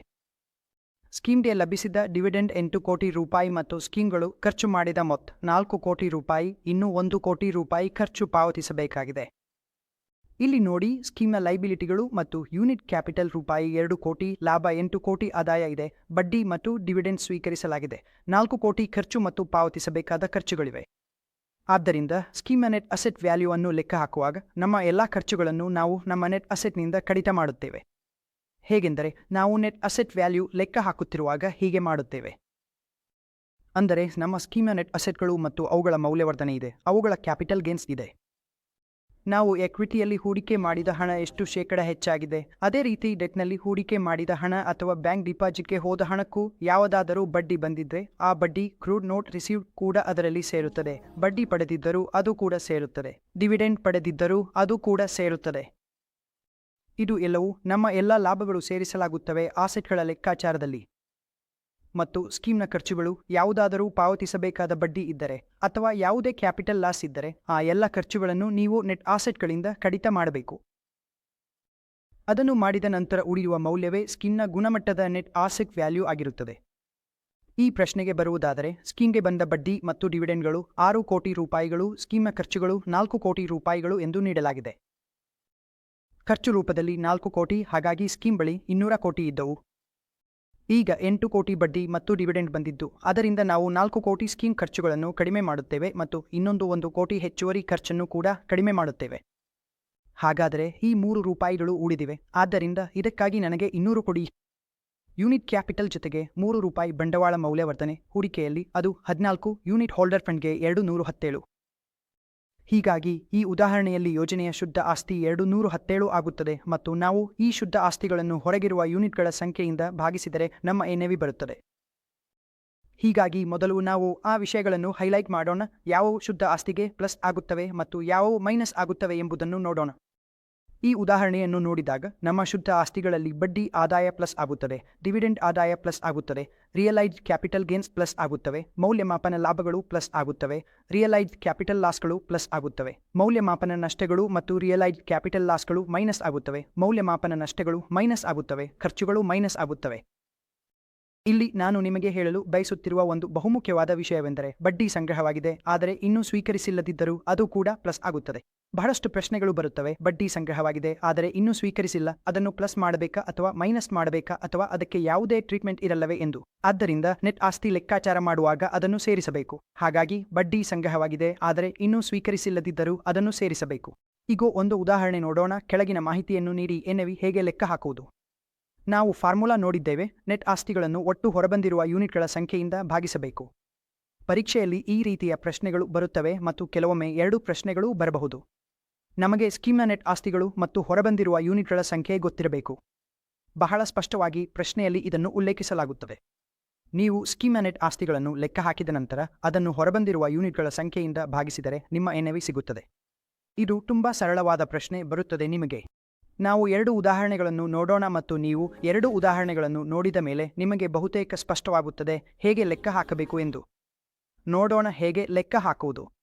ಸ್ಕೀಮ್ಗೆ ಲಭಿಸಿದ ಡಿವಿಡೆಂಡ್ ಎಂಟು ಕೋಟಿ ರೂಪಾಯಿ ಮತ್ತು ಸ್ಕೀಮ್ಗಳು ಖರ್ಚು ಮಾಡಿದ ಮೊತ್ತ ನಾಲ್ಕು ಕೋಟಿ ರೂಪಾಯಿ ಇನ್ನೂ ಒಂದು ಕೋಟಿ ರೂಪಾಯಿ ಖರ್ಚು ಪಾವತಿಸಬೇಕಾಗಿದೆ. ಇಲ್ಲಿ ನೋಡಿ ಸ್ಕೀಮ್ನ ಲೈಬಿಲಿಟಿಗಳು ಮತ್ತು ಯೂನಿಟ್ ಕ್ಯಾಪಿಟಲ್ ರೂಪಾಯಿ ಎರಡು ಕೋಟಿ, ಲಾಭ ಎಂಟು ಕೋಟಿ ಆದಾಯ ಇದೆ. ಬಡ್ಡಿ ಮತ್ತು ಡಿವಿಡೆಂಡ್ ಸ್ವೀಕರಿಸಲಾಗಿದೆ. ನಾಲ್ಕು ಕೋಟಿ ಖರ್ಚು ಮತ್ತು ಪಾವತಿಸಬೇಕಾದ ಖರ್ಚುಗಳಿವೆ. ಆದ್ದರಿಂದ ಸ್ಕೀಮ್ನ ನೆಟ್ ಅಸೆಟ್ ವ್ಯಾಲ್ಯೂ ಅನ್ನು ಲೆಕ್ಕ ಹಾಕುವಾಗ ನಮ್ಮ ಎಲ್ಲ ಖರ್ಚುಗಳನ್ನು ನಾವು ನಮ್ಮ ನೆಟ್ ಅಸೆಟ್ನಿಂದ ಕಡಿತ ಮಾಡುತ್ತೇವೆ. ಹೇಗೆಂದರೆ, ನಾವು ನೆಟ್ ಅಸೆಟ್ ವ್ಯಾಲ್ಯೂ ಲೆಕ್ಕ ಹಾಕುತ್ತಿರುವಾಗ ಹೀಗೆ ಮಾಡುತ್ತೇವೆ. ಅಂದರೆ, ನಮ್ಮ ಸ್ಕೀಮ್ನ ನೆಟ್ ಅಸೆಟ್ಗಳು ಮತ್ತು ಅವುಗಳ ಮೌಲ್ಯವರ್ಧನೆ ಇದೆ. ಅವುಗಳ ಕ್ಯಾಪಿಟಲ್ ಗೇನ್ಸ್ ಇದೆ. ನಾವು ಎಕ್ವಿಟಿಯಲ್ಲಿ ಹೂಡಿಕೆ ಮಾಡಿದ ಹಣ ಎಷ್ಟು ಶೇಕಡ ಹೆಚ್ಚಾಗಿದೆ? ಅದೇ ರೀತಿ ಡೆಟ್ನಲ್ಲಿ ಹೂಡಿಕೆ ಮಾಡಿದ ಹಣ ಅಥವಾ ಬ್ಯಾಂಕ್ ಡಿಪಾಸಿಟ್ಗೆ ಹೋದ ಹಣಕ್ಕೂ ಯಾವುದಾದರೂ ಬಡ್ಡಿ ಬಂದಿದ್ರೆ ಆ ಬಡ್ಡಿ ಕ್ರೂಡ್ ನೋಟ್ ರಿಸೀವ್ ಕೂಡ ಅದರಲ್ಲಿ ಸೇರುತ್ತದೆ. ಬಡ್ಡಿ ಪಡೆದಿದ್ದರೂ ಅದು ಕೂಡ ಸೇರುತ್ತದೆ. ಡಿವಿಡೆಂಡ್ ಪಡೆದಿದ್ದರೂ ಅದು ಕೂಡ ಸೇರುತ್ತದೆ. ಇದು ಎಲ್ಲವೂ ನಮ್ಮ ಎಲ್ಲ ಲಾಭಗಳು ಸೇರಿಸಲಾಗುತ್ತವೆ ಆಸೆಟ್ಗಳ ಲೆಕ್ಕಾಚಾರದಲ್ಲಿ. ಮತ್ತು ಸ್ಕೀಮ್ನ ಖರ್ಚುಗಳು ಯಾವುದಾದರೂ ಪಾವತಿಸಬೇಕಾದ ಬಡ್ಡಿ ಇದ್ದರೆ ಅಥವಾ ಯಾವುದೇ ಕ್ಯಾಪಿಟಲ್ ಲಾಸ್ ಇದ್ದರೆ ಆ ಎಲ್ಲ ಖರ್ಚುಗಳನ್ನು ನೀವು ನೆಟ್ ಆಸೆಟ್ಗಳಿಂದ ಕಡಿತ ಮಾಡಬೇಕು. ಅದನ್ನು ಮಾಡಿದ ನಂತರ ಉಳಿಯುವ ಮೌಲ್ಯವೇ ಸ್ಕೀಮ್ನ ಗುಣಮಟ್ಟದ ನೆಟ್ ಆಸೆಟ್ ವ್ಯಾಲ್ಯೂ ಆಗಿರುತ್ತದೆ. ಈ ಪ್ರಶ್ನೆಗೆ ಬರುವುದಾದರೆ ಸ್ಕೀಮ್ಗೆ ಬಂದ ಬಡ್ಡಿ ಮತ್ತು ಡಿವಿಡೆಂಡ್ಗಳು ಆರು ಕೋಟಿ ರೂಪಾಯಿಗಳು, ಸ್ಕೀಮ್ನ ಖರ್ಚುಗಳು ನಾಲ್ಕು ಕೋಟಿ ರೂಪಾಯಿಗಳು ಎಂದು ನೀಡಲಾಗಿದೆ. ಖರ್ಚು ರೂಪದಲ್ಲಿ ನಾಲ್ಕು ಕೋಟಿ, ಹಾಗಾಗಿ ಸ್ಕೀಮ್ ಬಳಿ ಇನ್ನೂರ ಕೋಟಿ ಇದ್ದವು. ಈಗ ಎಂಟು ಕೋಟಿ ಬಡ್ಡಿ ಮತ್ತು ಡಿವಿಡೆಂಡ್ ಬಂದಿದ್ದು. ಅದರಿಂದ ನಾವು ನಾಲ್ಕು ಕೋಟಿ ಸ್ಕೀಮ್ ಖರ್ಚುಗಳನ್ನು ಕಡಿಮೆ ಮಾಡುತ್ತೇವೆ ಮತ್ತು ಇನ್ನೊಂದು ಒಂದು ಕೋಟಿ ಹೆಚ್ಚುವರಿ ಖರ್ಚನ್ನು ಕೂಡ ಕಡಿಮೆ ಮಾಡುತ್ತೇವೆ. ಹಾಗಾದರೆ ಈ ಮೂರು ರೂಪಾಯಿಗಳು ಉಳಿದಿವೆ. ಆದ್ದರಿಂದ ಇದಕ್ಕಾಗಿ ನನಗೆ ಇನ್ನೂರು ಕೊಡಿ ಯೂನಿಟ್ ಕ್ಯಾಪಿಟಲ್ ಜೊತೆಗೆ ಮೂರು ರೂಪಾಯಿ ಬಂಡವಾಳ ಮೌಲ್ಯವರ್ಧನೆ. ಹೂಡಿಕೆಯಲ್ಲಿ ಅದು ಹದಿನಾಲ್ಕು ಯೂನಿಟ್ ಹೋಲ್ಡರ್ ಫಂಡ್ಗೆ ಎರಡು ನೂರು ಹತ್ತೇಳು. ಹೀಗಾಗಿ ಈ ಉದಾಹರಣೆಯಲ್ಲಿ ಯೋಜನೆಯ ಶುದ್ಧ ಆಸ್ತಿ ಎರಡು ನೂರು ಹತ್ತೇಳು ಆಗುತ್ತದೆ ಮತ್ತು ನಾವು ಈ ಶುದ್ಧ ಆಸ್ತಿಗಳನ್ನು ಹೊರಗಿರುವ ಯೂನಿಟ್ಗಳ ಸಂಖ್ಯೆಯಿಂದ ಭಾಗಿಸಿದರೆ ನಮ್ಮ ಎನ್ಎವಿ ಬರುತ್ತದೆ. ಹೀಗಾಗಿ ಮೊದಲು ನಾವು ಆ ವಿಷಯಗಳನ್ನು ಹೈಲೈಟ್ ಮಾಡೋಣ. ಯಾವ ಶುದ್ಧ ಆಸ್ತಿಗೆ ಪ್ಲಸ್ ಆಗುತ್ತವೆ ಮತ್ತು ಯಾವ ಮೈನಸ್ ಆಗುತ್ತವೆ ಎಂಬುದನ್ನು ನೋಡೋಣ. ಈ ಉದಾಹರಣೆಯನ್ನು ನೋಡಿದಾಗ ನಮ್ಮ ಶುದ್ಧ ಆಸ್ತಿಗಳಲ್ಲಿ ಬಡ್ಡಿ ಆದಾಯ ಪ್ಲಸ್ ಆಗುತ್ತದೆ, ಡಿವಿಡೆಂಡ್ ಆದಾಯ ಪ್ಲಸ್ ಆಗುತ್ತದೆ ರಿಯಲೈಸ್ಡ್ ಕ್ಯಾಪಿಟಲ್ ಗೇನ್ಸ್ ಪ್ಲಸ್ ಆಗುತ್ತವೆ, ಮೌಲ್ಯಮಾಪನ ಲಾಭಗಳು ಪ್ಲಸ್ ಆಗುತ್ತವೆ ರಿಯಲೈಸ್ಡ್ ಕ್ಯಾಪಿಟಲ್ ಲಾಸ್ಗಳು ಪ್ಲಸ್ ಆಗುತ್ತವೆ, ಮೌಲ್ಯಮಾಪನ ನಷ್ಟಗಳು ಮತ್ತು ರಿಯಲೈಸ್ಡ್ ಕ್ಯಾಪಿಟಲ್ ಲಾಸ್ಗಳು ಮೈನಸ್ ಆಗುತ್ತವೆ, ಮೌಲ್ಯಮಾಪನ ನಷ್ಟಗಳು ಮೈನಸ್ ಆಗುತ್ತವೆ, ಖರ್ಚುಗಳು ಮೈನಸ್ ಆಗುತ್ತವೆ. ಇಲ್ಲಿ ನಾನು ನಿಮಗೆ ಹೇಳಲು ಬಯಸುತ್ತಿರುವ ಒಂದು ಬಹುಮುಖ್ಯವಾದ ವಿಷಯವೆಂದರೆ ಬಡ್ಡಿ ಸಂಗ್ರಹವಾಗಿದೆ, ಆದರೆ ಇನ್ನೂ ಸ್ವೀಕರಿಸಿಲ್ಲದಿದ್ದರೂ ಅದು ಕೂಡ ಪ್ಲಸ್ ಆಗುತ್ತದೆ. ಬಹಳಷ್ಟು ಪ್ರಶ್ನೆಗಳು ಬರುತ್ತವೆ, ಬಡ್ಡಿ ಸಂಗ್ರಹವಾಗಿದೆ, ಆದರೆ ಇನ್ನೂ ಸ್ವೀಕರಿಸಿಲ್ಲ, ಅದನ್ನು ಪ್ಲಸ್ ಮಾಡಬೇಕಾ ಅಥವಾ ಮೈನಸ್ ಮಾಡಬೇಕಾ ಅಥವಾ ಅದಕ್ಕೆ ಯಾವುದೇ ಟ್ರೀಟ್ಮೆಂಟ್ ಇರಲ್ಲವೇ ಎಂದು. ಆದ್ದರಿಂದ ನೆಟ್ ಆಸ್ತಿ ಲೆಕ್ಕಾಚಾರ ಮಾಡುವಾಗ ಅದನ್ನು ಸೇರಿಸಬೇಕು. ಹಾಗಾಗಿ, ಬಡ್ಡಿ ಸಂಗ್ರಹವಾಗಿದೆ, ಆದರೆ ಇನ್ನೂ ಸ್ವೀಕರಿಸಿಲ್ಲದಿದ್ದರೂ ಅದನ್ನು ಸೇರಿಸಬೇಕು. ಈಗ ಒಂದು ಉದಾಹರಣೆ ನೋಡೋಣ, ಕೆಳಗಿನ ಮಾಹಿತಿಯನ್ನು ನೀಡಿ, ಎನ್ನವಿ, ಹೇಗೆ ಲೆಕ್ಕ ಹಾಕುವುದು? ನಾವು ಫಾರ್ಮುಲಾ ನೋಡಿದ್ದೇವೆ, ನೆಟ್ ಆಸ್ತಿಗಳನ್ನು ಒಟ್ಟು ಹೊರಬಂದಿರುವ ಯೂನಿಟ್ಗಳ ಸಂಖ್ಯೆಯಿಂದ ಭಾಗಿಸಬೇಕು. ಪರೀಕ್ಷೆಯಲ್ಲಿ ಈ ರೀತಿಯ ಪ್ರಶ್ನೆಗಳು ಬರುತ್ತವೆ ಮತ್ತು ಕೆಲವೊಮ್ಮೆ ಎರಡು ಪ್ರಶ್ನೆಗಳೂ ಬರಬಹುದು. ನಮಗೆ ಸ್ಕೀಮ್ನ ನೆಟ್ ಆಸ್ತಿಗಳು ಮತ್ತು ಹೊರಬಂದಿರುವ ಯೂನಿಟ್ಗಳ ಸಂಖ್ಯೆ ಗೊತ್ತಿರಬೇಕು. ಬಹಳ ಸ್ಪಷ್ಟವಾಗಿ ಪ್ರಶ್ನೆಯಲ್ಲಿ ಇದನ್ನು ಉಲ್ಲೇಖಿಸಲಾಗುತ್ತದೆ. ನೀವು ಸ್ಕೀಮ್ನ ನೆಟ್ ಆಸ್ತಿಗಳನ್ನು ಲೆಕ್ಕ ಹಾಕಿದ ನಂತರ ಅದನ್ನು ಹೊರಬಂದಿರುವ ಯೂನಿಟ್ಗಳ ಸಂಖ್ಯೆಯಿಂದ ಭಾಗಿಸಿದರೆ ನಿಮ್ಮ ಎನ್ಎವಿ ಸಿಗುತ್ತದೆ. ಇದು ತುಂಬಾ ಸರಳವಾದ ಪ್ರಶ್ನೆ ಬರುತ್ತದೆ ನಿಮಗೆ. ನಾವು ಎರಡು ಉದಾಹರಣೆಗಳನ್ನು ನೋಡೋಣ ಮತ್ತು ನೀವು ಎರಡು ಉದಾಹರಣೆಗಳನ್ನು ನೋಡಿದ ಮೇಲೆ ನಿಮಗೆ ಬಹುತೇಕ ಸ್ಪಷ್ಟವಾಗುತ್ತದೆ ಹೇಗೆ ಲೆಕ್ಕ ಹಾಕಬೇಕು ಎಂದು. ನೋಡೋಣ ಹೇಗೆ ಲೆಕ್ಕ ಹಾಕುವುದು.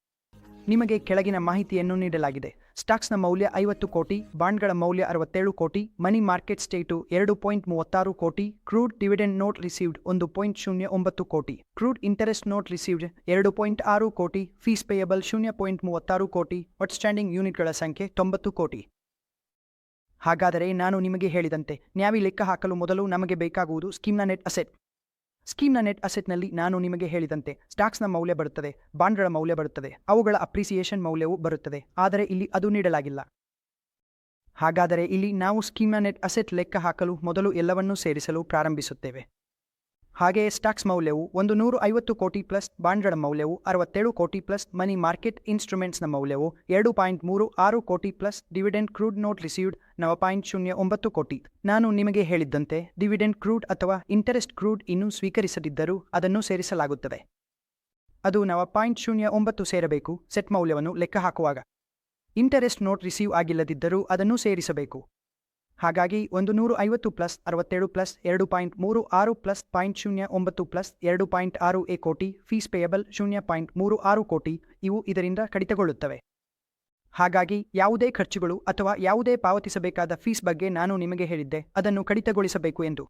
ನಿಮಗೆ ಕೆಳಗಿನ ಮಾಹಿತಿಯನ್ನು ನೀಡಲಾಗಿದೆ. ಸ್ಟಾಕ್ಸ್ನ ಮೌಲ್ಯ ಐವತ್ತು ಕೋಟಿ, ಬಾಂಡ್ಗಳ ಮೌಲ್ಯ ಅರವತ್ತೇಳು ಕೋಟಿ, ಮನಿ ಮಾರ್ಕೆಟ್ ಸ್ಟೇಟು ಎರಡು ಪಾಯಿಂಟ್ ಮೂವತ್ತಾರು ಕೋಟಿ, ಕ್ರೂಡ್ ಡಿವಿಡೆಂಡ್ ನೋಟ್ ರಿಸೀವ್ಡ್ ಒಂದು ಪಾಯಿಂಟ್ ಶೂನ್ಯ ಒಂಬತ್ತು ಕೋಟಿ, ಕ್ರೂಡ್ ಇಂಟರೆಸ್ಟ್ ನೋಟ್ ರಿಸೀವ್ಡ್ ಎರಡು ಪಾಯಿಂಟ್ ಆರು ಕೋಟಿ, ಫೀಸ್ ಪೇಯಬಲ್ ಶೂನ್ಯ ಪಾಯಿಂಟ್ ಮೂವತ್ತಾರು ಕೋಟಿ, ಔಟ್ಸ್ಟ್ಯಾಂಡಿಂಗ್ ಯೂನಿಟ್ಗಳ ಸಂಖ್ಯೆ ತೊಂಬತ್ತು ಕೋಟಿ. ಹಾಗಾದರೆ ನಾನು ನಿಮಗೆ ಹೇಳಿದಂತೆ, ನ್ಯಾವಿ ಲೆಕ್ಕ ಹಾಕಲು ಮೊದಲು ನಮಗೆ ಬೇಕಾಗುವುದು ಸ್ಕೀಮ್ನ ನೆಟ್ ಅಸೆಟ್. ಸ್ಕೀಮ್ನ ನೆಟ್ ಅಸೆಟ್ನಲ್ಲಿ ನಾನು ನಿಮಗೆ ಹೇಳಿದಂತೆ ಸ್ಟಾಕ್ಸ್ನ ಮೌಲ್ಯ ಬರುತ್ತದೆ, ಬಾಂಡ್ಗಳ ಮೌಲ್ಯ ಬರುತ್ತದೆ, ಅವುಗಳ ಅಪ್ರಿಸಿಯೇಷನ್ ಮೌಲ್ಯವೂ ಬರುತ್ತದೆ, ಆದರೆ ಇಲ್ಲಿ ಅದು ನೀಡಲಾಗಿಲ್ಲ. ಹಾಗಾದರೆ ಇಲ್ಲಿ ನಾವು ಸ್ಕೀಮ್ನ ನೆಟ್ ಅಸೆಟ್ ಲೆಕ್ಕ ಹಾಕಲು ಮೊದಲು ಎಲ್ಲವನ್ನೂ ಸೇರಿಸಲು ಪ್ರಾರಂಭಿಸುತ್ತೇವೆ. ಹಾಗೆಯೇ ಸ್ಟಾಕ್ಸ್ ಮೌಲ್ಯವು ಒಂದು ನೂರು ಐವತ್ತು ಕೋಟಿ ಪ್ಲಸ್ ಬಾಂಡ್ಗಳ ಮೌಲ್ಯವು ಅರವತ್ತೇಳು ಕೋಟಿ ಪ್ಲಸ್ ಮನಿ ಮಾರ್ಕೆಟ್ ಇನ್ಸ್ಟ್ರೂಮೆಂಟ್ಸ್ನ ಮೌಲ್ಯವು ಎರಡು ಪಾಯಿಂಟ್ ಮೂರು ಆರು ಕೋಟಿ plus dividend accrued not received ನವ ಪಾಯಿಂಟ್ ಶೂನ್ಯ ಒಂಬತ್ತು ಕೋಟಿ. ನಾನು ನಿಮಗೆ ಹೇಳಿದ್ದಂತೆ ಡಿವಿಡೆಂಡ್ ಕ್ರೂಡ್ ಅಥವಾ ಇಂಟರೆಸ್ಟ್ ಕ್ರೂಡ್ ಇನ್ನೂ ಸ್ವೀಕರಿಸದಿದ್ದರೂ ಅದನ್ನು ಸೇರಿಸಲಾಗುತ್ತದೆ. ಅದು ನವ ಪಾಯಿಂಟ್ ಶೂನ್ಯ ಒಂಬತ್ತು ಸೇರಬೇಕು, ಸೆಟ್ ಮೌಲ್ಯವನ್ನು ಲೆಕ್ಕ ಹಾಕುವಾಗ. ಇಂಟರೆಸ್ಟ್ ನೋಟ್ ರಿಸೀವ್ ಆಗಿಲ್ಲದಿದ್ದರೂ ಅದನ್ನು ಸೇರಿಸಬೇಕು. ಹಾಗಾಗಿ ಒಂದು ನೂರು ಐವತ್ತು ಪ್ಲಸ್ ಅರವತ್ತೇಳು ಪ್ಲಸ್ ಎರಡು ಪಾಯಿಂಟ್ ಮೂರು ಆರು ಪ್ಲಸ್ ಪಾಯಿಂಟ್ ಶೂನ್ಯ ಒಂಬತ್ತು ಪ್ಲಸ್ ಎರಡು ಪಾಯಿಂಟ್ ಆರು ಎ ಕೋಟಿ, ಫೀಸ್ ಪೇಯಬಲ್ ಶೂನ್ಯ ಪಾಯಿಂಟ್ ಮೂರು ಆರು ಕೋಟಿ ಇವು ಇದರಿಂದ ಕಡಿತಗೊಳ್ಳುತ್ತವೆ. ಹಾಗಾಗಿ ಯಾವುದೇ ಖರ್ಚುಗಳು ಅಥವಾ ಯಾವುದೇ ಪಾವತಿಸಬೇಕಾದ ಫೀಸ್ ಬಗ್ಗೆ ನಾನು ನಿಮಗೆ ಹೇಳಿದ್ದೆ, ಅದನ್ನು ಕಡಿತಗೊಳಿಸಬೇಕು ಎಂದು.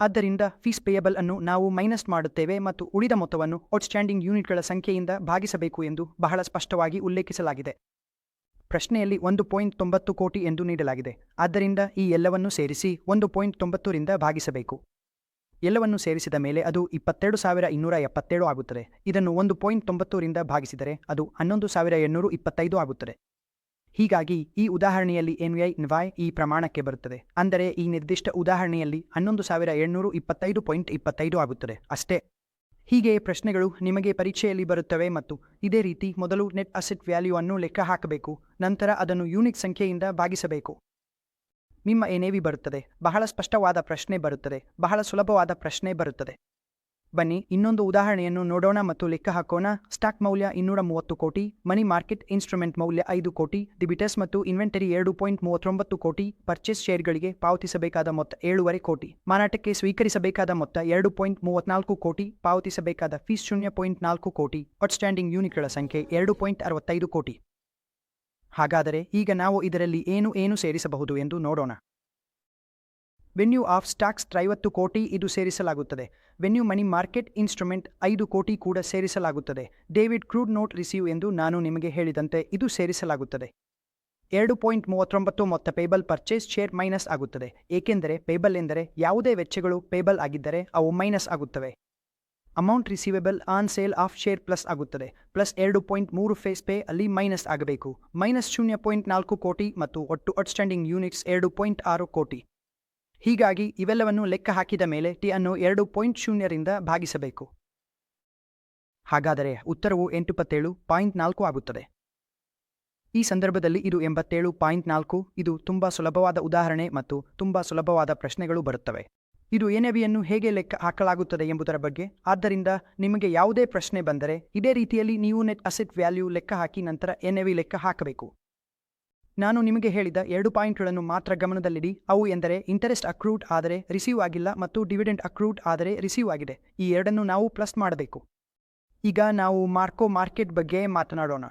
ಆದ್ದರಿಂದ ಫೀಸ್ ಪೇಯಬಲ್ ಅನ್ನು ನಾವು ಮೈನಸ್ ಮಾಡುತ್ತೇವೆ ಮತ್ತು ಉಳಿದ ಮೊತ್ತವನ್ನು ಔಟ್ಸ್ಟ್ಯಾಂಡಿಂಗ್ ಯೂನಿಟ್ಗಳ ಸಂಖ್ಯೆಯಿಂದ ಭಾಗಿಸಬೇಕು ಎಂದು ಬಹಳ ಸ್ಪಷ್ಟವಾಗಿ ಉಲ್ಲೇಖಿಸಲಾಗಿದೆ. ಪ್ರಶ್ನೆಯಲ್ಲಿ ಒಂದು ಪಾಯಿಂಟ್ ತೊಂಬತ್ತು ಕೋಟಿ ಎಂದು ನೀಡಲಾಗಿದೆ. ಆದ್ದರಿಂದ ಈ ಎಲ್ಲವನ್ನು ಸೇರಿಸಿ ಒಂದು ಪಾಯಿಂಟ್ ತೊಂಬತ್ತರಿಂದ ಭಾಗಿಸಬೇಕು. ಎಲ್ಲವನ್ನು ಸೇರಿಸಿದ ಮೇಲೆ ಅದು ಇಪ್ಪತ್ತೆರಡು ಸಾವಿರ ಇನ್ನೂರ ಎಪ್ಪತ್ತೇಳು ಆಗುತ್ತದೆ. ಇದನ್ನು ಒಂದು ಪಾಯಿಂಟ್ ತೊಂಬತ್ತರಿಂದ ಭಾಗಿಸಿದರೆ ಅದು ಹನ್ನೊಂದು ಸಾವಿರ ಎಣ್ಣೂರು ಇಪ್ಪತ್ತೈದು ಆಗುತ್ತದೆ. ಹೀಗಾಗಿ ಈ ಉದಾಹರಣೆಯಲ್ಲಿ ಎನ್ವೈ ನಿವಾಯ್ ಈ ಪ್ರಮಾಣಕ್ಕೆ ಬರುತ್ತದೆ. ಅಂದರೆ ಈ ನಿರ್ದಿಷ್ಟ ಉದಾಹರಣೆಯಲ್ಲಿ ಹನ್ನೊಂದು ಸಾವಿರ ಏಳ್ನೂರು ಇಪ್ಪತ್ತೈದು ಪಾಯಿಂಟ್ ಇಪ್ಪತ್ತೈದು ಆಗುತ್ತದೆ. ಅಷ್ಟೇ. ಹೀಗೆ ಪ್ರಶ್ನೆಗಳು ನಿಮಗೆ ಪರೀಕ್ಷೆಯಲ್ಲಿ ಬರುತ್ತವೆ ಮತ್ತು ಇದೇ ರೀತಿ ಮೊದಲು ನೆಟ್ ಅಸೆಟ್ ವ್ಯಾಲ್ಯೂ ಅನ್ನು ಲೆಕ್ಕ ಹಾಕಬೇಕು, ನಂತರ ಅದನ್ನು ಯೂನಿಕ್ ಸಂಖ್ಯೆಯಿಂದ ಭಾಗಿಸಬೇಕು. ನಿಮ್ಮ ಎನೇವಿ ಬರುತ್ತದೆ? ಬಹಳ ಸ್ಪಷ್ಟವಾದ ಪ್ರಶ್ನೆ ಬರುತ್ತದೆ, ಬಹಳ ಸುಲಭವಾದ ಪ್ರಶ್ನೆ ಬರುತ್ತದೆ. ಬನ್ನಿ, ಇನ್ನೊಂದು ಉದಾಹರಣೆಯನ್ನು ನೋಡೋಣ ಮತ್ತು ಲೆಕ್ಕ ಹಾಕೋಣ. ಸ್ಟಾಕ್ ಮೌಲ್ಯ ಇನ್ನೂರ ಮೂವತ್ತು ಕೋಟಿ, ಮನಿ ಮಾರ್ಕೆಟ್ ಇನ್ಸ್ಟ್ರೂಮೆಂಟ್ ಮೌಲ್ಯ ಐದು ಕೋಟಿ ಡಿಬಿಟಸ್ ಮತ್ತು ಇನ್ವೆಂಟರಿ ಎರಡು ಪಾಯಿಂಟ್ ಮೂವತ್ತೊಂಬತ್ತು ಕೋಟಿ, ಪರ್ಚೇಸ್ ಶೇರ್ಗಳಿಗೆ ಪಾವತಿಸಬೇಕಾದ ಮೊತ್ತ ಏಳೂವರೆ ಕೋಟಿ, ಮಾರಾಟಕ್ಕೆ ಸ್ವೀಕರಿಸಬೇಕಾದ ಮೊತ್ತ ಎರಡು ಪಾಯಿಂಟ್ ಮೂವತ್ನಾಲ್ಕು ಕೋಟಿ, ಪಾವತಿಸಬೇಕಾದ ಫೀಸ್ ಶೂನ್ಯ ಪಾಯಿಂಟ್ ನಾಲ್ಕು ಕೋಟಿ, ಔಟ್ಸ್ಟ್ಯಾಂಡಿಂಗ್ ಯೂನಿಟ್ಗಳ ಸಂಖ್ಯೆ ಎರಡು ಪಾಯಿಂಟ್ ಅರವತ್ತೈದು ಕೋಟಿ. ಹಾಗಾದರೆ ಈಗ ನಾವು ಇದರಲ್ಲಿ ಏನು ಏನು ಸೇರಿಸಬಹುದು ಎಂದು ನೋಡೋಣ. ವೆನ್ಯೂ ಆಫ್ ಸ್ಟಾಕ್ಸ್ ಐವತ್ತು ಕೋಟಿ ಇದು ಸೇರಿಸಲಾಗುತ್ತದೆ. ವೆನ್ಯೂ ಮನಿ ಮಾರ್ಕೆಟ್ ಇನ್ಸ್ಟ್ರೂಮೆಂಟ್ ಐದು ಕೋಟಿ ಕೂಡ ಸೇರಿಸಲಾಗುತ್ತದೆ. ಡೇವಿಡ್ ಕ್ರೂಡ್ ನೋಟ್ ರಿಸೀವ್ ಎಂದು ನಾನು ನಿಮಗೆ ಹೇಳಿದಂತೆ ಇದು ಸೇರಿಸಲಾಗುತ್ತದೆ. ಎರಡು ಪಾಯಿಂಟ್ ಮೂವತ್ತೊಂಬತ್ತು ಮೊತ್ತ ಪೇಬಲ್ ಪರ್ಚೇಸ್ ಶೇರ್ ಮೈನಸ್ ಆಗುತ್ತದೆ. ಏಕೆಂದರೆ ಪೇಬಲ್ ಎಂದರೆ ಯಾವುದೇ ವೆಚ್ಚಗಳು ಪೇಬಲ್ ಆಗಿದ್ದರೆ ಅವು ಮೈನಸ್ ಆಗುತ್ತವೆ. Amount receivable on sale of share plus ಆಗುತ್ತದೆ. ಪ್ಲಸ್ ಎರಡು ಪಾಯಿಂಟ್ ಮೂರು ಫೇಸ್ ಪೇ ಅಲ್ಲಿ ಮೈನಸ್ ಆಗಬೇಕು. ಮೈನಸ್ ಶೂನ್ಯ ಪಾಯಿಂಟ್ ನಾಲ್ಕು ಕೋಟಿ ಮತ್ತು ಒಟ್ಟು ಔಟ್ಸ್ಟ್ಯಾಂಡಿಂಗ್ ಯೂನಿಟ್ಸ್ ಎರಡು ಪಾಯಿಂಟ್ ಆರು ಕೋಟಿ. ಹೀಗಾಗಿ ಇವೆಲ್ಲವನ್ನು ಲೆಕ್ಕ ಹಾಕಿದ ಮೇಲೆ ಟಿ ಅನ್ನು ಎರಡು ಪಾಯಿಂಟ್ ಶೂನ್ಯರಿಂದ ಭಾಗಿಸಬೇಕು. ಹಾಗಾದರೆ ಉತ್ತರವು ಎಂಟುಪತ್ತೇಳು ಪಾಯಿಂಟ್ ನಾಲ್ಕು ಆಗುತ್ತದೆ. ಈ ಸಂದರ್ಭದಲ್ಲಿ ಇದು ಎಂಬತ್ತೇಳು ಪಾಯಿಂಟ್ ನಾಲ್ಕು, ಇದು ತುಂಬಾ ಸುಲಭವಾದ ಉದಾಹರಣೆ ಮತ್ತು ತುಂಬಾ ಸುಲಭವಾದ ಪ್ರಶ್ನೆಗಳು ಬರುತ್ತವೆ. ಇದು ಎನ್ಎವಿಯನ್ನು ಹೇಗೆ ಲೆಕ್ಕ ಹಾಕಲಾಗುತ್ತದೆ ಎಂಬುದರ ಬಗ್ಗೆ, ಆದ್ದರಿಂದ ನಿಮಗೆ ಯಾವುದೇ ಪ್ರಶ್ನೆ ಬಂದರೆ ಇದೇ ರೀತಿಯಲ್ಲಿ ನೀವು ನೆಟ್ ಅಸೆಟ್ ವ್ಯಾಲ್ಯೂ ಲೆಕ್ಕ ಹಾಕಿ ನಂತರ ಎನ್ಎವಿ ಲೆಕ್ಕ ಹಾಕಬೇಕು. ನಾನು ನಿಮಗೆ ಹೇಳಿದ ಎರಡು ಪಾಯಿಂಟ್ಗಳನ್ನು ಮಾತ್ರ ಗಮನದಲ್ಲಿಡಿ. ಅವು ಎಂದರೆ ಇಂಟರೆಸ್ಟ್ ಅಕ್ರೂಡ್ ಆದರೆ ರಿಸೀವ್ ಆಗಿಲ್ಲ ಮತ್ತು ಡಿವಿಡೆಂಡ್ ಅಕ್ರೂಡ್ ಆದರೆ ರಿಸೀವ್ ಆಗಿದೆ. ಈ ಎರಡನ್ನು ನಾವು ಪ್ಲಸ್ ಮಾಡಬೇಕು. ಈಗ ನಾವು ಮಾರ್ಕೋ ಮಾರ್ಕೆಟ್ ಬಗ್ಗೆ ಮಾತನಾಡೋಣ.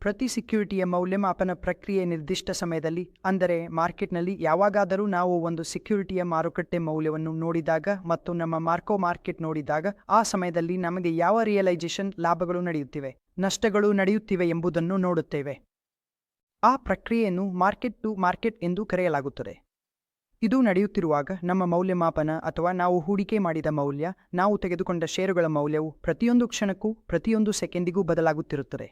ಪ್ರತಿ ಸೆಕ್ಯೂರಿಟಿಯ ಮೌಲ್ಯಮಾಪನ ಪ್ರಕ್ರಿಯೆ ನಿರ್ದಿಷ್ಟ ಸಮಯದಲ್ಲಿ, ಅಂದರೆ ಮಾರ್ಕೆಟ್ನಲ್ಲಿ ಯಾವಾಗಾದರೂ ನಾವು ಒಂದು ಸೆಕ್ಯೂರಿಟಿಯ ಮಾರುಕಟ್ಟೆ ಮೌಲ್ಯವನ್ನು ನೋಡಿದಾಗ ಮತ್ತು ನಮ್ಮ ಮಾರ್ಕೋ ಮಾರ್ಕೆಟ್ ನೋಡಿದಾಗ, ಆ ಸಮಯದಲ್ಲಿ ನಮಗೆ ಯಾವ ರಿಯಲೈಸೇಷನ್ ಲಾಭಗಳು ನಡೆಯುತ್ತಿವೆ, ನಷ್ಟಗಳು ನಡೆಯುತ್ತಿವೆ ಎಂಬುದನ್ನು ನೋಡುತ್ತೇವೆ. ಆ ಪ್ರಕ್ರಿಯೆಯನ್ನು ಮಾರ್ಕೆಟ್ ಟು ಮಾರ್ಕೆಟ್ ಎಂದು ಕರೆಯಲಾಗುತ್ತದೆ. ಇದು ನಡೆಯುತ್ತಿರುವಾಗ ನಮ್ಮ ಮೌಲ್ಯಮಾಪನ ಅಥವಾ ನಾವು ಹೂಡಿಕೆ ಮಾಡಿದ ಮೌಲ್ಯ, ನಾವು ತೆಗೆದುಕೊಂಡ ಷೇರುಗಳ ಮೌಲ್ಯವು ಪ್ರತಿಯೊಂದು ಕ್ಷಣಕ್ಕೂ, ಪ್ರತಿಯೊಂದು ಸೆಕೆಂಡಿಗೂ ಬದಲಾಗುತ್ತಿರುತ್ತದೆ.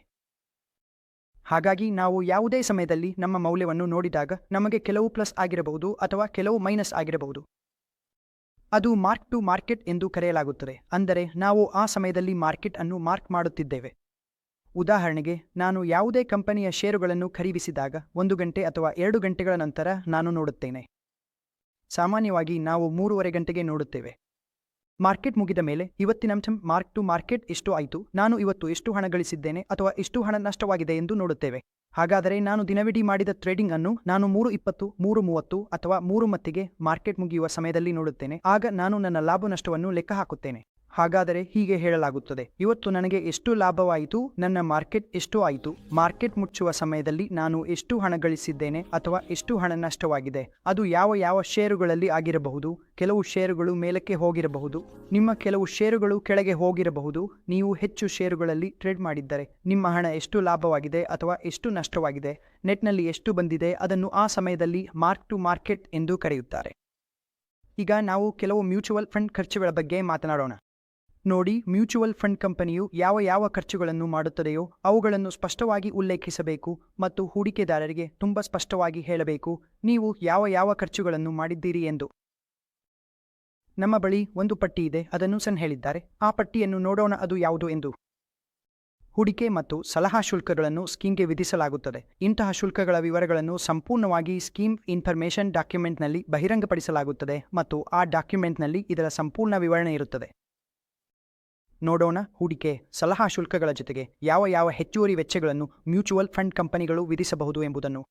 ಹಾಗಾಗಿ ನಾವು ಯಾವುದೇ ಸಮಯದಲ್ಲಿ ನಮ್ಮ ಮೌಲ್ಯವನ್ನು ನೋಡಿದಾಗ ನಮಗೆ ಕೆಲವು ಪ್ಲಸ್ ಆಗಿರಬಹುದು ಅಥವಾ ಕೆಲವು ಮೈನಸ್ ಆಗಿರಬಹುದು. ಅದು ಮಾರ್ಕ್ ಟು ಮಾರ್ಕೆಟ್ ಎಂದು ಕರೆಯಲಾಗುತ್ತದೆ. ಅಂದರೆ ನಾವು ಆ ಸಮಯದಲ್ಲಿ ಮಾರ್ಕೆಟ್ ಅನ್ನು ಮಾರ್ಕ್ ಮಾಡುತ್ತಿದ್ದೇವೆ. ಉದಾಹರಣೆಗೆ, ನಾನು ಯಾವುದೇ ಕಂಪನಿಯ ಷೇರುಗಳನ್ನು ಖರೀದಿಸಿದಾಗ ಒಂದು ಗಂಟೆ ಅಥವಾ ಎರಡು ಗಂಟೆಗಳ ನಂತರ ನಾನು ನೋಡುತ್ತೇನೆ. ಸಾಮಾನ್ಯವಾಗಿ ನಾವು ಮೂರುವರೆ ಗಂಟೆಗೆ ನೋಡುತ್ತೇವೆ. ಮಾರ್ಕೆಟ್ ಮುಗಿದ ಮೇಲೆ ಇವತ್ತಿನ ಅಂಶ ಮಾರ್ಕ್ ಟು ಮಾರ್ಕೆಟ್ ಎಷ್ಟು ಆಯಿತು? ನಾನು ಇವತ್ತು ಎಷ್ಟು ಹಣ ಗಳಿಸಿದ್ದೇನೆ ಅಥವಾ ಎಷ್ಟು ಹಣ ನಷ್ಟವಾಗಿದೆ ಎಂದು ನೋಡುತ್ತೇವೆ. ಹಾಗಾದರೆ ನಾನು ದಿನವಿಡೀ ಮಾಡಿದ ಟ್ರೇಡಿಂಗ್ ಅನ್ನು ನಾನು ಮೂರು ಇಪ್ಪತ್ತು, ಮೂರು ಮೂವತ್ತು ಅಥವಾ ಮೂರು ಮತ್ತಿಗೆ ಮಾರ್ಕೆಟ್ ಮುಗಿಯುವ ಸಮಯದಲ್ಲಿ ನೋಡುತ್ತೇನೆ. ಆಗ ನಾನು ನನ್ನ ಲಾಭ ನಷ್ಟವನ್ನು ಲೆಕ್ಕ ಹಾಕುತ್ತೇನೆ. ಹಾಗಾದರೆ ಹೀಗೆ ಹೇಳಲಾಗುತ್ತದೆ. ಇವತ್ತು ನನಗೆ ಎಷ್ಟು ಲಾಭವಾಯಿತು, ನನ್ನ ಮಾರ್ಕೆಟ್ ಎಷ್ಟು ಆಯಿತು, ಮಾರ್ಕೆಟ್ ಮುಚ್ಚುವ ಸಮಯದಲ್ಲಿ ನಾನು ಎಷ್ಟು ಹಣ ಗಳಿಸಿದ್ದೇನೆ ಅಥವಾ ಎಷ್ಟು ಹಣ ನಷ್ಟವಾಗಿದೆ, ಅದು ಯಾವ ಯಾವ ಷೇರುಗಳಲ್ಲಿ ಆಗಿರಬಹುದು, ಕೆಲವು ಷೇರುಗಳು ಮೇಲಕ್ಕೆ ಹೋಗಿರಬಹುದು, ನಿಮ್ಮ ಕೆಲವು ಷೇರುಗಳು ಕೆಳಗೆ ಹೋಗಿರಬಹುದು, ನೀವು ಹೆಚ್ಚು ಷೇರುಗಳಲ್ಲಿ ಟ್ರೇಡ್ ಮಾಡಿದ್ದರೆ, ನಿಮ್ಮ ಹಣ ಎಷ್ಟು ಲಾಭವಾಗಿದೆ ಅಥವಾ ಎಷ್ಟು ನಷ್ಟವಾಗಿದೆ, ನೆಟ್ನಲ್ಲಿ ಎಷ್ಟು ಬಂದಿದೆ ಅದನ್ನು ಆ ಸಮಯದಲ್ಲಿ ಮಾರ್ಕ್ ಟು ಮಾರ್ಕೆಟ್ ಎಂದು ಕರೆಯುತ್ತಾರೆ. ಈಗ ನಾವು ಕೆಲವು ಮ್ಯೂಚುವಲ್ ಫಂಡ್ ಖರ್ಚುಗಳ ಬಗ್ಗೆ ಮಾತನಾಡೋಣ. ನೋಡಿ, ಮ್ಯೂಚುವಲ್ ಫಂಡ್ ಕಂಪನಿಯು ಯಾವ ಯಾವ ಖರ್ಚುಗಳನ್ನು ಮಾಡುತ್ತದೆಯೋ ಅವುಗಳನ್ನು ಸ್ಪಷ್ಟವಾಗಿ ಉಲ್ಲೇಖಿಸಬೇಕು ಮತ್ತು ಹೂಡಿಕೆದಾರರಿಗೆ ತುಂಬ ಸ್ಪಷ್ಟವಾಗಿ ಹೇಳಬೇಕು, ನೀವು ಯಾವ ಯಾವ ಖರ್ಚುಗಳನ್ನು ಮಾಡಿದ್ದೀರಿ ಎಂದು. ನಮ್ಮ ಬಳಿ ಒಂದು ಪಟ್ಟಿ ಇದೆ, ಅದನ್ನು ಸನ್ ಹೇಳಿದ್ದಾರೆ. ಆ ಪಟ್ಟಿಯನ್ನು ನೋಡೋಣ, ಅದು ಯಾವುದು ಎಂದು. ಹೂಡಿಕೆ ಮತ್ತು ಸಲಹಾ ಶುಲ್ಕಗಳನ್ನು ಸ್ಕೀಮ್ಗೆ ವಿಧಿಸಲಾಗುತ್ತದೆ. ಇಂತಹ ಶುಲ್ಕಗಳ ವಿವರಗಳನ್ನು ಸಂಪೂರ್ಣವಾಗಿ ಸ್ಕೀಮ್ ಇನ್ಫರ್ಮೇಷನ್ ಡಾಕ್ಯುಮೆಂಟ್ನಲ್ಲಿ ಬಹಿರಂಗಪಡಿಸಲಾಗುತ್ತದೆ ಮತ್ತು ಆ ಡಾಕ್ಯುಮೆಂಟ್ನಲ್ಲಿ ಇದರ ಸಂಪೂರ್ಣ ವಿವರಣೆ ಇರುತ್ತದೆ. ನೋಡೋಣ. ಹೂಡಿಕೆ, ಸಲಹಾ ಶುಲ್ಕಗಳ ಜೊತೆಗೆ ಯಾವ ಯಾವ ಹೆಚ್ಚುವರಿ ವೆಚ್ಚಗಳನ್ನು ಮ್ಯೂಚುವಲ್ ಫಂಡ್ ಕಂಪನಿಗಳು ವಿಧಿಸಬಹುದು ಎಂಬುದನ್ನು.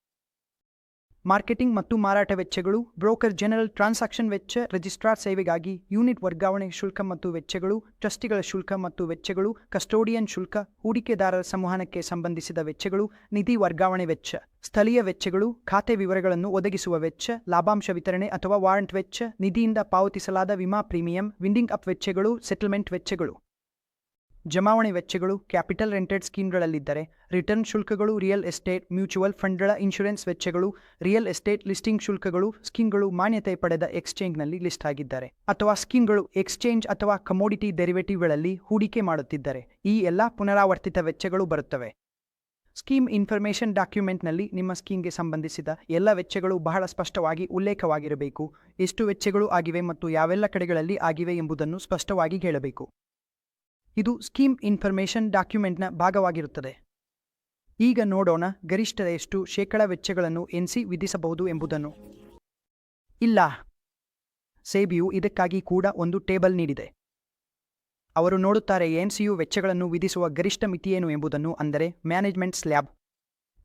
ಮಾರ್ಕೆಟಿಂಗ್ ಮತ್ತು ಮಾರಾಟ ವೆಚ್ಚಗಳು, ಬ್ರೋಕರ್ ಜನರಲ್ ಟ್ರಾನ್ಸಾಕ್ಷನ್ ವೆಚ್ಚ, ರಿಜಿಸ್ಟ್ರಾರ್ ಸೇವೆಗಾಗಿ ಯೂನಿಟ್ ವರ್ಗಾವಣೆ ಶುಲ್ಕ ಮತ್ತು ವೆಚ್ಚಗಳು, ಟ್ರಸ್ಟಿಗಳ ಶುಲ್ಕ ಮತ್ತು ವೆಚ್ಚಗಳು, ಕಸ್ಟೋಡಿಯನ್ ಶುಲ್ಕ, ಹೂಡಿಕೆದಾರರ ಸಂವಹನಕ್ಕೆ ಸಂಬಂಧಿಸಿದ ವೆಚ್ಚಗಳು, ನಿಧಿ ವರ್ಗಾವಣೆ ವೆಚ್ಚ, ಸ್ಥಳೀಯ ವೆಚ್ಚಗಳು, ಖಾತೆ ವಿವರಗಳನ್ನು ಒದಗಿಸುವ ವೆಚ್ಚ, ಲಾಭಾಂಶ ವಿತರಣೆ ಅಥವಾ ವಾರಂಟ್ ವೆಚ್ಚ, ನಿಧಿಯಿಂದ ಪಾವತಿಸಲಾದ ವಿಮಾ ಪ್ರೀಮಿಯಂ, ವಿಂಡಿಂಗ್ ಅಪ್ ವೆಚ್ಚಗಳು, ಸೆಟಲ್ಮೆಂಟ್ ವೆಚ್ಚಗಳು. ಜಮಾವಣೆ ವೆಚ್ಚಗಳು ಕ್ಯಾಪಿಟಲ್ ರೆಂಟೆಡ್ ಸ್ಕೀಮ್ಗಳಲ್ಲಿದ್ದರೆ ರಿಟರ್ನ್ ಶುಲ್ಕಗಳು, ರಿಯಲ್ ಎಸ್ಟೇಟ್, ಮ್ಯೂಚುವಲ್ ಫಂಡ್ಗಳ ಇನ್ಶೂರೆನ್ಸ್ ವೆಚ್ಚಗಳು, ರಿಯಲ್ ಎಸ್ಟೇಟ್ ಲಿಸ್ಟಿಂಗ್ ಶುಲ್ಕಗಳು, ಸ್ಕೀಮ್ಗಳು ಮಾನ್ಯತೆ ಪಡೆದ ಎಕ್ಸ್ಚೇಂಜ್ನಲ್ಲಿ ಲಿಸ್ಟ್ ಆಗಿದ್ದಾರೆ ಅಥವಾ ಸ್ಕೀಮ್ಗಳು ಎಕ್ಸ್ಚೇಂಜ್ ಅಥವಾ ಕಮೋಡಿಟಿ ಡೆರಿವೇಟಿವ್ಗಳಲ್ಲಿ ಹೂಡಿಕೆ ಮಾಡುತ್ತಿದ್ದರೆ ಈ ಎಲ್ಲ ಪುನರಾವರ್ತಿತ ವೆಚ್ಚಗಳು ಬರುತ್ತವೆ. ಸ್ಕೀಮ್ ಇನ್ಫರ್ಮೇಷನ್ ಡಾಕ್ಯುಮೆಂಟ್ನಲ್ಲಿ ನಿಮ್ಮ ಸ್ಕೀಮ್ಗೆ ಸಂಬಂಧಿಸಿದ ಎಲ್ಲ ವೆಚ್ಚಗಳು ಬಹಳ ಸ್ಪಷ್ಟವಾಗಿ ಉಲ್ಲೇಖವಾಗಿರಬೇಕು, ಎಷ್ಟು ವೆಚ್ಚಗಳು ಆಗಿವೆ ಮತ್ತು ಯಾವೆಲ್ಲ ಕಡೆಗಳಲ್ಲಿ ಆಗಿವೆ ಎಂಬುದನ್ನು ಸ್ಪಷ್ಟವಾಗಿ ಹೇಳಬೇಕು. ಇದು ಸ್ಕೀಮ್ ಇನ್ಫರ್ಮೇಷನ್ ಡಾಕ್ಯುಮೆಂಟ್ನ ಭಾಗವಾಗಿರುತ್ತದೆ. ಈಗ ನೋಡೋಣ ಗರಿಷ್ಠ ಎಷ್ಟು ಶೇಕಡ ವೆಚ್ಚಗಳನ್ನು ಎನ್ಸಿ ವಿಧಿಸಬಹುದು ಎಂಬುದನ್ನು. ಇಲ್ಲ. ಸೇಬಿಯು ಇದಕ್ಕಾಗಿ ಕೂಡ ಒಂದು ಟೇಬಲ್ ನೀಡಿದೆ. ಅವರು ನೋಡುತ್ತಾರೆ ಎನ್ಸಿಯು ವೆಚ್ಚಗಳನ್ನು ವಿಧಿಸುವ ಗರಿಷ್ಠ ಮಿತಿಯೇನು ಎಂಬುದನ್ನು ಅಂದರೆ ಮ್ಯಾನೇಜ್ಮೆಂಟ್ ಸ್ಲ್ಯಾಬ್.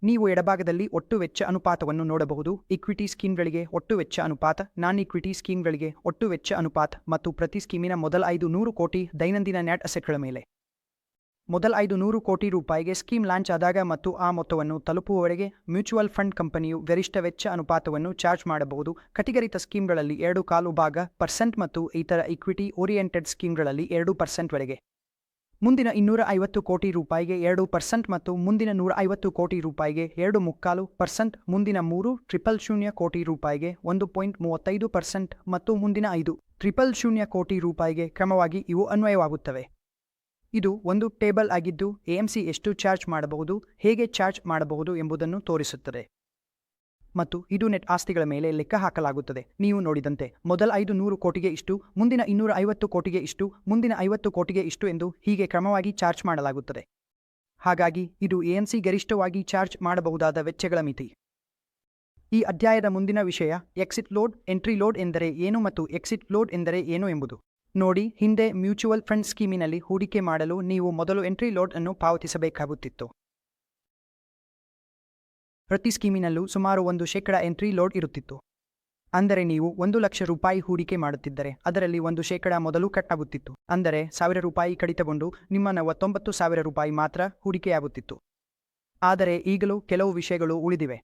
ನೀವು ಎಡಭಾಗದಲ್ಲಿ ಒಟ್ಟು ವೆಚ್ಚ ಅನುಪಾತವನ್ನು ನೋಡಬಹುದು. ಇಕ್ವಿಟಿ ಸ್ಕೀಮ್ಗಳಿಗೆ ಒಟ್ಟು ವೆಚ್ಚ ಅನುಪಾತ, ನಾನ್ ಇಕ್ವಿಟಿ ಸ್ಕೀಮ್ಗಳಿಗೆ ಒಟ್ಟು ವೆಚ್ಚ ಅನುಪಾತ ಮತ್ತು ಪ್ರತಿ ಸ್ಕೀಮಿನ ಮೊದಲ ಐದು ನೂರು ಕೋಟಿ ದೈನಂದಿನ ನ್ಯಾಟ್ ಅಸೆಟ್ಗಳ ಮೇಲೆ. ಮೊದಲ ಐದು ನೂರು ಕೋಟಿ ರೂಪಾಯಿಗೆ ಸ್ಕೀಮ್ ಲಾಂಚ್ ಆದಾಗ ಮತ್ತು ಆ ಮೊತ್ತವನ್ನು ತಲುಪುವವರೆಗೆ ಮ್ಯೂಚುವಲ್ ಫಂಡ್ ಕಂಪನಿಯು ಗರಿಷ್ಠ ವೆಚ್ಚ ಅನುಪಾತವನ್ನು ಚಾರ್ಜ್ ಮಾಡಬಹುದು. ಕಟಿಗರಿತ ಸ್ಕೀಮ್ಗಳಲ್ಲಿ ಎರಡು ಕಾಲು ಭಾಗ ಪರ್ಸೆಂಟ್ ಮತ್ತು ಇತರ ಇಕ್ವಿಟಿ ಓರಿಯೆಂಟೆಡ್ ಸ್ಕೀಮ್ಗಳಲ್ಲಿ ಎರಡು ಪರ್ಸೆಂಟ್ವರೆಗೆ ಮುಂದಿನ ಇನ್ನೂರ ಐವತ್ತು ಕೋಟಿ ರೂಪಾಯಿಗೆ ಎರಡು ಪರ್ಸೆಂಟ್ ಮತ್ತು ಮುಂದಿನ ನೂರ ಐವತ್ತು ಕೋಟಿ ರೂಪಾಯಿಗೆ ಎರಡು ಮುಕ್ಕಾಲು ಪರ್ಸೆಂಟ್, ಮುಂದಿನ ಮೂರು ಟ್ರಿಪಲ್ ಶೂನ್ಯ ಕೋಟಿ ರೂಪಾಯಿಗೆ ಒಂದು ಪಾಯಿಂಟ್ ಮೂವತ್ತೈದು ಪರ್ಸೆಂಟ್ ಮತ್ತು ಮುಂದಿನ ಐದು ಟ್ರಿಪಲ್ ಶೂನ್ಯ ಕೋಟಿ ರೂಪಾಯಿಗೆ ಕ್ರಮವಾಗಿ ಇವು ಅನ್ವಯವಾಗುತ್ತವೆ. ಇದು ಒಂದು ಟೇಬಲ್ ಆಗಿದ್ದು ಎಎಂಸಿ ಎಷ್ಟು ಚಾರ್ಜ್ ಮಾಡಬಹುದು, ಹೇಗೆ ಚಾರ್ಜ್ ಮಾಡಬಹುದು ಎಂಬುದನ್ನು ತೋರಿಸುತ್ತದೆ. ಮತ್ತು ಇದು ನೆಟ್ ಆಸ್ತಿಗಳ ಮೇಲೆ ಲೆಕ್ಕ ಹಾಕಲಾಗುತ್ತದೆ. ನೀವು ನೋಡಿದಂತೆ, ಮೊದಲ ಐದು ನೂರು ಕೋಟಿಗೆ ಇಷ್ಟು, ಮುಂದಿನ ಇನ್ನೂರ ಐವತ್ತು ಕೋಟಿಗೆ ಇಷ್ಟು, ಮುಂದಿನ ಐವತ್ತು ಕೋಟಿಗೆ ಇಷ್ಟು ಎಂದು ಹೀಗೆ ಕ್ರಮವಾಗಿ ಚಾರ್ಜ್ ಮಾಡಲಾಗುತ್ತದೆ. ಹಾಗಾಗಿ, ಇದು ಎಎಂಸಿ ಗರಿಷ್ಠವಾಗಿ ಚಾರ್ಜ್ ಮಾಡಬಹುದಾದ ವೆಚ್ಚಗಳ ಮಿತಿ. ಈ ಅಧ್ಯಾಯದ ಮುಂದಿನ ವಿಷಯ, ಎಕ್ಸಿಟ್ ಲೋಡ್, ಎಂಟ್ರಿ ಲೋಡ್ ಎಂದರೆ ಏನು ಮತ್ತು ಎಕ್ಸಿಟ್ ಲೋಡ್ ಎಂದರೆ ಏನು ಎಂಬುದು. ನೋಡಿ, ಹಿಂದೆ ಮ್ಯೂಚುವಲ್ ಫಂಡ್ ಸ್ಕೀಮಿನಲ್ಲಿ ಹೂಡಿಕೆ ಮಾಡಲು ನೀವು ಮೊದಲು ಎಂಟ್ರಿ ಲೋಡ್ ಅನ್ನು ಪಾವತಿಸಬೇಕಾಗುತ್ತಿತ್ತು. ಪ್ರತಿ ಸ್ಕೀಮಿನಲ್ಲೂ ಸುಮಾರು ಒಂದು ಶೇಕಡ ಎಂಟ್ರಿ ಲೋಡ್ ಇರುತ್ತಿತ್ತು. ಅಂದರೆ ನೀವು ಒಂದು ಲಕ್ಷ ರೂಪಾಯಿ ಹೂಡಿಕೆ ಮಾಡುತ್ತಿದ್ದರೆ ಅದರಲ್ಲಿ ಒಂದು ಶೇಕಡ ಮೊದಲು ಕಟ್ ಆಗುತ್ತಿತ್ತು ಅಂದರೆ ಸಾವಿರ ರೂಪಾಯಿ ಕಡಿತಗೊಂಡು ನಿಮ್ಮ ನಲವತ್ತೊಂಬತ್ತು ಸಾವಿರ ರೂಪಾಯಿ ಮಾತ್ರ ಹೂಡಿಕೆಯಾಗುತ್ತಿತ್ತು. ಆದರೆ ಈಗಲೂ ಕೆಲವು ವಿಷಯಗಳು ಉಳಿದಿವೆ.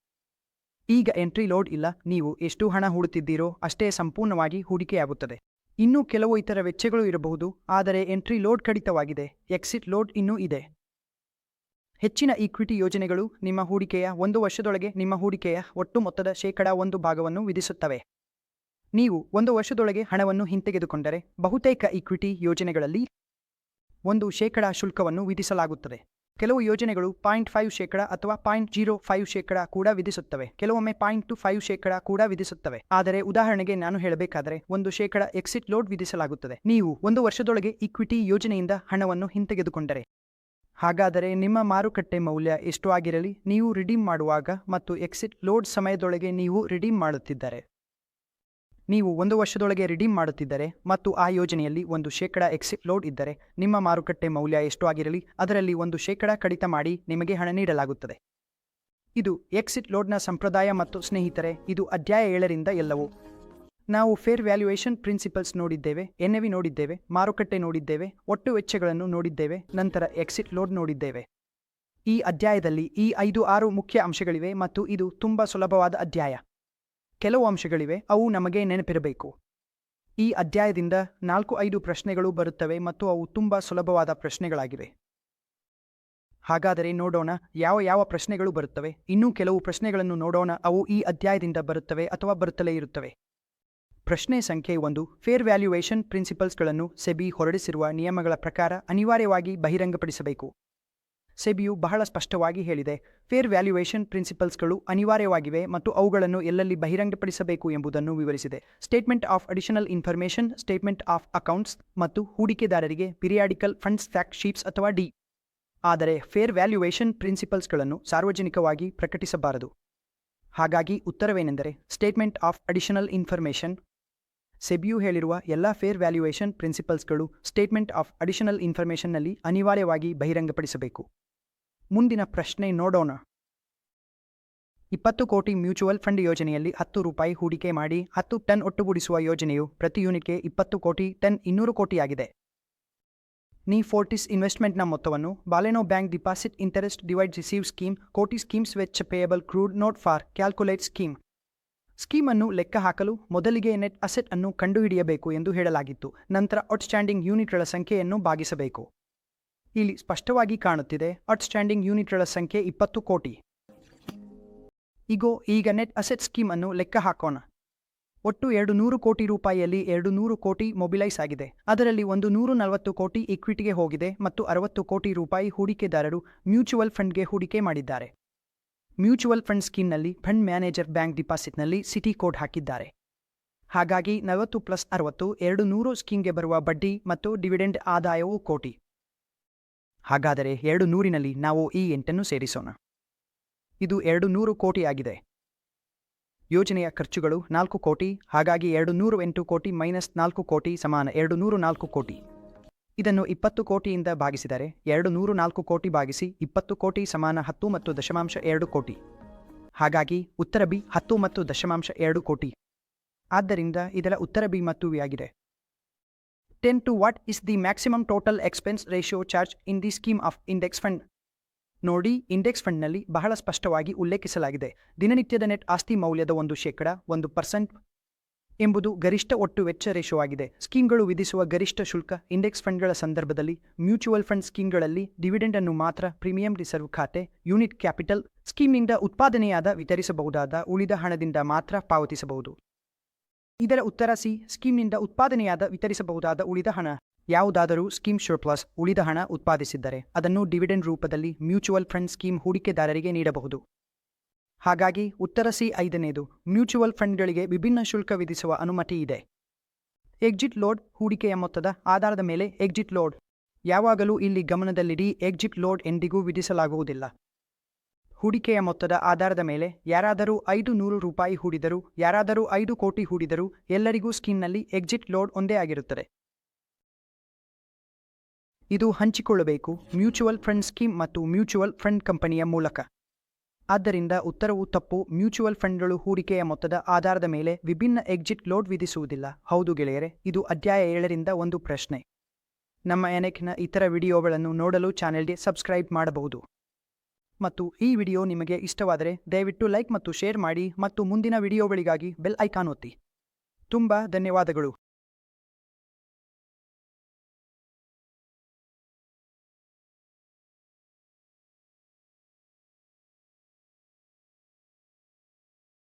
ಈಗ ಎಂಟ್ರಿ ಲೋಡ್ ಇಲ್ಲ, ನೀವು ಎಷ್ಟು ಹಣ ಹೂಡುತ್ತಿದ್ದೀರೋ ಅಷ್ಟೇ ಸಂಪೂರ್ಣವಾಗಿ ಹೂಡಿಕೆಯಾಗುತ್ತದೆ. ಇನ್ನೂ ಕೆಲವು ಇತರ ವೆಚ್ಚಗಳು ಇರಬಹುದು, ಆದರೆ ಎಂಟ್ರಿ ಲೋಡ್ ಕಡಿತವಾಗಿದೆ, ಎಕ್ಸಿಟ್ ಲೋಡ್ ಇನ್ನೂ ಇದೆ. ಹೆಚ್ಚಿನ ಈಕ್ವಿಟಿ ಯೋಜನೆಗಳು ನಿಮ್ಮ ಹೂಡಿಕೆಯ ಒಂದು ವರ್ಷದೊಳಗೆ ನಿಮ್ಮ ಹೂಡಿಕೆಯ ಒಟ್ಟು ಮೊತ್ತದ ಶೇಕಡ ಒಂದು ಭಾಗವನ್ನು ವಿಧಿಸುತ್ತವೆ. ನೀವು ಒಂದು ವರ್ಷದೊಳಗೆ ಹಣವನ್ನು ಹಿಂತೆಗೆದುಕೊಂಡರೆ ಬಹುತೇಕ ಈಕ್ವಿಟಿ ಯೋಜನೆಗಳಲ್ಲಿ ಒಂದು ಶೇಕಡ ಶುಲ್ಕವನ್ನು ವಿಧಿಸಲಾಗುತ್ತದೆ. ಕೆಲವು ಯೋಜನೆಗಳು ಪಾಯಿಂಟ್ ಫೈವ್ ಶೇಕಡ ಅಥವಾ ಪಾಯಿಂಟ್ ಜೀರೋ ಫೈವ್ ಶೇಕಡ ಕೂಡ ವಿಧಿಸುತ್ತವೆ. ಕೆಲವೊಮ್ಮೆ ಪಾಯಿಂಟ್ ಟು ಫೈವ್ ಶೇಕಡ ಕೂಡ ವಿಧಿಸುತ್ತವೆ. ಆದರೆ ಉದಾಹರಣೆಗೆ ನಾನು ಹೇಳಬೇಕಾದರೆ ಒಂದು ಶೇಕಡ ಎಕ್ಸಿಟ್ ಲೋಡ್ ವಿಧಿಸಲಾಗುತ್ತದೆ. ನೀವು ಒಂದು ವರ್ಷದೊಳಗೆ ಈಕ್ವಿಟಿ ಯೋಜನೆಯಿಂದ ಹಣವನ್ನು ಹಿಂತೆಗೆದುಕೊಂಡರೆ ಹಾಗಾದರೆ ನಿಮ್ಮ ಮಾರುಕಟ್ಟೆ ಮೌಲ್ಯ ಎಷ್ಟು ಆಗಿರಲಿ, ನೀವು ರಿಡೀಮ್ ಮಾಡುವಾಗ ಮತ್ತು ಎಕ್ಸಿಟ್ ಲೋಡ್ ಸಮಯದೊಳಗೆ ನೀವು ರಿಡೀಮ್ ಮಾಡುತ್ತಿದ್ದರೆ. ನೀವು ಒಂದು ವರ್ಷದೊಳಗೆ ರಿಡೀಮ್ ಮಾಡುತ್ತಿದ್ದರೆ ಮತ್ತು ಆ ಯೋಜನೆಯಲ್ಲಿ ಒಂದು ಶೇಕಡ ಎಕ್ಸಿಟ್ ಲೋಡ್ ಇದ್ದರೆ, ನಿಮ್ಮ ಮಾರುಕಟ್ಟೆ ಮೌಲ್ಯ ಎಷ್ಟು ಆಗಿರಲಿ, ಅದರಲ್ಲಿ ಒಂದು ಶೇಕಡ ಕಡಿತ ಮಾಡಿ ನಿಮಗೆ ಹಣ ನೀಡಲಾಗುತ್ತದೆ. ಇದು ಎಕ್ಸಿಟ್ ಲೋಡ್ನ ಸಂಪ್ರದಾಯ ಮತ್ತು ಸ್ನೇಹಿತರೆ, ಇದು ಅಧ್ಯಾಯ ಏಳರಿಂದ ಎಲ್ಲವೂ. ನಾವು ಫೇರ್ ವ್ಯಾಲ್ಯೂಯೇಷನ್ ಪ್ರಿನ್ಸಿಪಲ್ಸ್ ನೋಡಿದ್ದೇವೆ ಎನ್ಎವಿ ನೋಡಿದ್ದೇವೆ, ಮಾರುಕಟ್ಟೆ ನೋಡಿದ್ದೇವೆ, ಒಟ್ಟು ವೆಚ್ಚಗಳನ್ನು ನೋಡಿದ್ದೇವೆ, ನಂತರ ಎಕ್ಸಿಟ್ ಲೋಡ್ ನೋಡಿದ್ದೇವೆ. ಈ ಅಧ್ಯಾಯದಲ್ಲಿ ಈ ಐದು ಆರು ಮುಖ್ಯ ಅಂಶಗಳಿವೆ ಮತ್ತು ಇದು ತುಂಬ ಸುಲಭವಾದ ಅಧ್ಯಾಯ. ಕೆಲವು ಅಂಶಗಳಿವೆ, ಅವು ನಮಗೆ ನೆನಪಿರಬೇಕು. ಈ ಅಧ್ಯಾಯದಿಂದ ನಾಲ್ಕು ಐದು ಪ್ರಶ್ನೆಗಳು ಬರುತ್ತವೆ ಮತ್ತು ಅವು ತುಂಬ ಸುಲಭವಾದ ಪ್ರಶ್ನೆಗಳಾಗಿವೆ. ಹಾಗಾದರೆ ನೋಡೋಣ, ಯಾವ ಯಾವ ಪ್ರಶ್ನೆಗಳು ಬರುತ್ತವೆ, ಇನ್ನೂ ಕೆಲವು ಪ್ರಶ್ನೆಗಳನ್ನು ನೋಡೋಣ, ಅವು ಈ ಅಧ್ಯಾಯದಿಂದ ಬರುತ್ತವೆ ಅಥವಾ ಬರುತ್ತಲೇ ಇರುತ್ತವೆ. ಪ್ರಶ್ನೆ ಸಂಖ್ಯೆ ಒಂದು ಫೇರ್ ವ್ಯಾಲ್ಯೂಯೇಷನ್ ಪ್ರಿನ್ಸಿಪಲ್ಸ್ಗಳನ್ನು ಸೆಬಿ ಹೊರಡಿಸಿರುವ ನಿಯಮಗಳ ಪ್ರಕಾರ ಅನಿವಾರ್ಯವಾಗಿ ಬಹಿರಂಗಪಡಿಸಬೇಕು. ಸೆಬಿಯು ಬಹಳ ಸ್ಪಷ್ಟವಾಗಿ ಹೇಳಿದೆ ಫೇರ್ ವ್ಯಾಲ್ಯೂಯೇಷನ್ ಪ್ರಿನ್ಸಿಪಲ್ಸ್ಗಳು ಅನಿವಾರ್ಯವಾಗಿವೆ ಮತ್ತು ಅವುಗಳನ್ನು ಎಲ್ಲೆಲ್ಲಿ ಬಹಿರಂಗಪಡಿಸಬೇಕು ಎಂಬುದನ್ನು ವಿವರಿಸಿದೆ. Statement of additional information statement of accounts ಮತ್ತು ಹೂಡಿಕೆದಾರರಿಗೆ ಪಿರಿಯಾಡಿಕಲ್ ಫಂಡ್ಸ್ ಫ್ಯಾಕ್ಟ್ ಶೀಟ್ಸ್ ಅಥವಾ ಡಿ ಆದರೆ ಫೇರ್ ವ್ಯಾಲ್ಯೂಯೇಷನ್ ಪ್ರಿನ್ಸಿಪಲ್ಸ್ಗಳನ್ನು ಸಾರ್ವಜನಿಕವಾಗಿ ಪ್ರಕಟಿಸಬಾರದು. ಹಾಗಾಗಿ ಉತ್ತರವೇನೆಂದರೆ ಸ್ಟೇಟ್ಮೆಂಟ್ ಆಫ್ ಅಡಿಷನಲ್ ಇನ್ಫಾರ್ಮೇಷನ್ ಸೆಬಿಯು ಹೇಳಿರುವ ಎಲ್ಲ ಫೇರ್ ವ್ಯಾಲ್ಯೂಯೇಷನ್ ಪ್ರಿನ್ಸಿಪಲ್ಸ್ಗಳು ಸ್ಟೇಟ್ಮೆಂಟ್ ಆಫ್ ಅಡಿಷನಲ್ ಇನ್ಫಾರ್ಮೇಷನ್ನಲ್ಲಿ ಅನಿವಾರ್ಯವಾಗಿ ಬಹಿರಂಗಪಡಿಸಬೇಕು. ಮುಂದಿನ ಪ್ರಶ್ನೆ ನೋಡೋಣ. ಇಪ್ಪತ್ತು ಕೋಟಿ ಮ್ಯೂಚುವಲ್ ಫಂಡ್ ಯೋಜನೆಯಲ್ಲಿ ಹತ್ತು ರೂಪಾಯಿ ಹೂಡಿಕೆ ಮಾಡಿ ಹತ್ತು ಟನ್ ಒಟ್ಟುಗೂಡಿಸುವ ಯೋಜನೆಯು ಪ್ರತಿ ಯೂನಿಟ್ಗೆ ಇಪ್ಪತ್ತು ಕೋಟಿ ಟನ್ ಇನ್ನೂರು ಕೋಟಿಯಾಗಿದೆ. ನೀ ಫೋರ್ಟಿಸ್ ಇನ್ವೆಸ್ಟ್ಮೆಂಟ್ನ ಮೊತ್ತವನ್ನು ಬಾಲೆನೋ bank deposit interest divide receive scheme ಕೋಟಿ schemes which payable accrued not for calculate scheme. ಅನ್ನು ಲೆಕ್ಕ ಹಾಕಲು ಮೊದಲಿಗೆ ನೆಟ್ ಅಸೆಟ್ ಅನ್ನು ಕಂಡುಹಿಡಿಯಬೇಕು ಎಂದು ಹೇಳಲಾಗಿತ್ತು. ನಂತರ ಔಟ್ಸ್ಟ್ಯಾಂಡಿಂಗ್ ಯೂನಿಟ್ಗಳ ಸಂಖ್ಯೆಯನ್ನು ಭಾಗಿಸಬೇಕು. ಇಲ್ಲಿ ಸ್ಪಷ್ಟವಾಗಿ ಕಾಣುತ್ತಿದೆ, ಔಟ್ಸ್ಟ್ಯಾಂಡಿಂಗ್ ಯೂನಿಟ್ಗಳ ಸಂಖ್ಯೆ ಇಪ್ಪತ್ತು ಕೋಟಿ. ಇಗೋ, ಈಗ ನೆಟ್ ಅಸೆಟ್ ಸ್ಕೀಮ್ ಅನ್ನು ಲೆಕ್ಕ ಹಾಕೋಣ. ಒಟ್ಟು ಎರಡು ನೂರು ಕೋಟಿ ರೂಪಾಯಿಯಲ್ಲಿ ಎರಡು ನೂರು ಕೋಟಿ ಮೊಬಿಲೈಸ್ ಆಗಿದೆ. ಅದರಲ್ಲಿ ಒಂದು ನೂರು ನಲವತ್ತು ಕೋಟಿ ಇಕ್ವಿಟಿಗೆ ಹೋಗಿದೆ ಮತ್ತು ಅರವತ್ತು ಕೋಟಿ ರೂಪಾಯಿ ಹೂಡಿಕೆದಾರರು ಮ್ಯೂಚುವಲ್ ಫಂಡ್ಗೆ ಹೂಡಿಕೆ ಮಾಡಿದ್ದಾರೆ. ಮ್ಯೂಚುವಲ್ ಫಂಡ್ ಸ್ಕೀಮ್ನಲ್ಲಿ ಫಂಡ್ ಮ್ಯಾನೇಜರ್ ಬ್ಯಾಂಕ್ ಡಿಪಾಸಿಟ್ನಲ್ಲಿ ಸಿಟಿ ಕೋಡ್ ಹಾಕಿದ್ದಾರೆ. ಹಾಗಾಗಿ ನಲವತ್ತು ಪ್ಲಸ್ ಅರವತ್ತು, ಎರಡು ನೂರು ಸ್ಕೀಮ್ಗೆ ಬರುವ ಬಡ್ಡಿ ಮತ್ತು ಡಿವಿಡೆಂಡ್ ಆದಾಯವು ಕೋಟಿ. ಹಾಗಾದರೆ ಎರಡು ನೂರಿನಲ್ಲಿ ನಾವು ಈ ಎಂಟನ್ನು ಸೇರಿಸೋಣ. ಇದು ಎರಡು ನೂರು ಕೋಟಿ ಯೋಜನೆಯ ಖರ್ಚುಗಳು ನಾಲ್ಕು ಕೋಟಿ, ಹಾಗಾಗಿ ಎರಡು ನೂರು ಎಂಟು ಕೋಟಿ ಮೈನಸ್ ನಾಲ್ಕು ಕೋಟಿ ಸಮಾನ ಎರಡು ನೂರು ನಾಲ್ಕು ಕೋಟಿ. ಇದನ್ನು ಇಪ್ಪತ್ತು ಕೋಟಿಯಿಂದ ಭಾಗಿಸಿದರೆ ಎರಡು ನೂರು ನಾಲ್ಕು ಕೋಟಿ ಭಾಗಿಸಿ ಇಪ್ಪತ್ತು ಕೋಟಿ ಸಮಾನ ಹತ್ತು ಮತ್ತು ದಶಮಾಂಶ ಎರಡು ಕೋಟಿ. ಹಾಗಾಗಿ ಉತ್ತರ ಬಿ ಹತ್ತು ಮತ್ತು ದಶಮಾಂಶ ಎರಡು ಕೋಟಿ. ಆದ್ದರಿಂದ ಇದರ ಉತ್ತರ ಬಿ ಮತ್ತು ವಿ ಆಗಿದೆ ten to what is the maximum total expense ratio charge in the scheme of index fund? ನೋಡಿ, ಇಂಡೆಕ್ಸ್ ಫಂಡ್ನಲ್ಲಿ ಬಹಳ ಸ್ಪಷ್ಟವಾಗಿ ಉಲ್ಲೇಖಿಸಲಾಗಿದೆ. ದಿನನಿತ್ಯದ ನೆಟ್ ಆಸ್ತಿ ಮೌಲ್ಯದ ಒಂದು ಶೇಕಡ ಒಂದು ಪರ್ಸೆಂಟ್ ಎಂಬುದು ಗರಿಷ್ಠ ಒಟ್ಟು ವೆಚ್ಚ ರೇಷೋ ಆಗಿದೆ. ಸ್ಕೀಮ್ಗಳು ವಿಧಿಸುವ ಗರಿಷ್ಠ ಶುಲ್ಕ ಇಂಡೆಕ್ಸ್ ಫಂಡ್ಗಳ ಸಂದರ್ಭದಲ್ಲಿ ಮ್ಯೂಚುವಲ್ ಫಂಡ್ ಸ್ಕೀಮ್ಗಳಲ್ಲಿ ಡಿವಿಡೆಂಡ್ ಅನ್ನು ಮಾತ್ರ ಪ್ರೀಮಿಯಂ ರಿಸರ್ವ್ ಖಾತೆ, ಯೂನಿಟ್ ಕ್ಯಾಪಿಟಲ್ ಸ್ಕೀಮ್ನಿಂದ ಉತ್ಪಾದನೆಯಾದ ವಿತರಿಸಬಹುದಾದ ಉಳಿದ ಹಣದಿಂದ ಮಾತ್ರ ಪಾವತಿಸಬಹುದು. ಇದರ ಉತ್ತರ ಸಿ, ಸ್ಕೀಮ್ನಿಂದ ಉತ್ಪಾದನೆಯಾದ ವಿತರಿಸಬಹುದಾದ ಉಳಿದ ಹಣ. ಯಾವುದಾದರೂ ಸ್ಕೀಮ್ ಶೋರ್ಪ್ಲಸ್ ಉಳಿದ ಹಣ ಉತ್ಪಾದಿಸಿದ್ದರೆ ಅದನ್ನು ಡಿವಿಡೆಂಡ್ ರೂಪದಲ್ಲಿ ಮ್ಯೂಚುವಲ್ ಫಂಡ್ ಸ್ಕೀಮ್ ಹೂಡಿಕೆದಾರರಿಗೆ ನೀಡಬಹುದು. ಹಾಗಾಗಿ ಉತ್ತರ ಸಿ ಐದನೇದು. ಮ್ಯೂಚುವಲ್ ಫಂಡ್ಗಳಿಗೆ ವಿಭಿನ್ನ ಶುಲ್ಕ ವಿಧಿಸುವ ಅನುಮತಿ ಇದೆ. ಎಕ್ಸಿಟ್ ಲೋಡ್ ಹೂಡಿಕೆಯ ಮೊತ್ತದ ಆಧಾರದ ಮೇಲೆ ಎಕ್ಸಿಟ್ ಲೋಡ್. ಯಾವಾಗಲೂ ಇಲ್ಲಿ ಗಮನದಲ್ಲಿಡಿ, ಎಕ್ಸಿಟ್ ಲೋಡ್ ಎಂದಿಗೂ ವಿಧಿಸಲಾಗುವುದಿಲ್ಲ. ಹೂಡಿಕೆಯ ಮೊತ್ತದ ಆಧಾರದ ಮೇಲೆ ಯಾರಾದರೂ ಐದು ನೂರು ರೂಪಾಯಿ ಹೂಡಿದರೂ, ಯಾರಾದರೂ ಐದು ಕೋಟಿ ಹೂಡಿದರೂ ಎಲ್ಲರಿಗೂ ಸ್ಕೀಮ್ನಲ್ಲಿ ಎಕ್ಸಿಟ್ ಲೋಡ್ ಒಂದೇ ಆಗಿರುತ್ತದೆ. ಇದು ಹಂಚಿಕೊಳ್ಳಬೇಕು. ಮ್ಯೂಚುವಲ್ ಫಂಡ್ ಸ್ಕೀಮ್ ಮತ್ತು ಮ್ಯೂಚುವಲ್ ಫಂಡ್ ಕಂಪನಿಯ ಮೂಲಕ. ಆದ್ದರಿಂದ ಉತ್ತರವು ತಪ್ಪು, ಮ್ಯೂಚುವಲ್ ಫಂಡ್ಗಳು ಹೂಡಿಕೆಯ ಮೊತ್ತದ ಆಧಾರದ ಮೇಲೆ ವಿಭಿನ್ನ ಎಕ್ಸಿಟ್ ಲೋಡ್ ವಿಧಿಸುವುದಿಲ್ಲ. ಹೌದು ಗೆಳೆಯರೆ, ಇದು ಅಧ್ಯಾಯ ಏಳರಿಂದ ಒಂದು ಪ್ರಶ್ನೆ. ನಮ್ಮ ಎನೆಕ್ನ ಇತರ ವಿಡಿಯೋಗಳನ್ನು ನೋಡಲು ಚಾನೆಲ್ಗೆ ಸಬ್ಸ್ಕ್ರೈಬ್ ಮಾಡಬಹುದು. ಮತ್ತು ಈ ವಿಡಿಯೋ ನಿಮಗೆ ಇಷ್ಟವಾದರೆ ದಯವಿಟ್ಟು ಲೈಕ್ ಮತ್ತು ಶೇರ್ ಮಾಡಿ ಮತ್ತು ಮುಂದಿನ ವಿಡಿಯೋಗಳಿಗಾಗಿ ಬೆಲ್ ಐಕಾನ್ ಒತ್ತಿ. ತುಂಬ ಧನ್ಯವಾದಗಳು.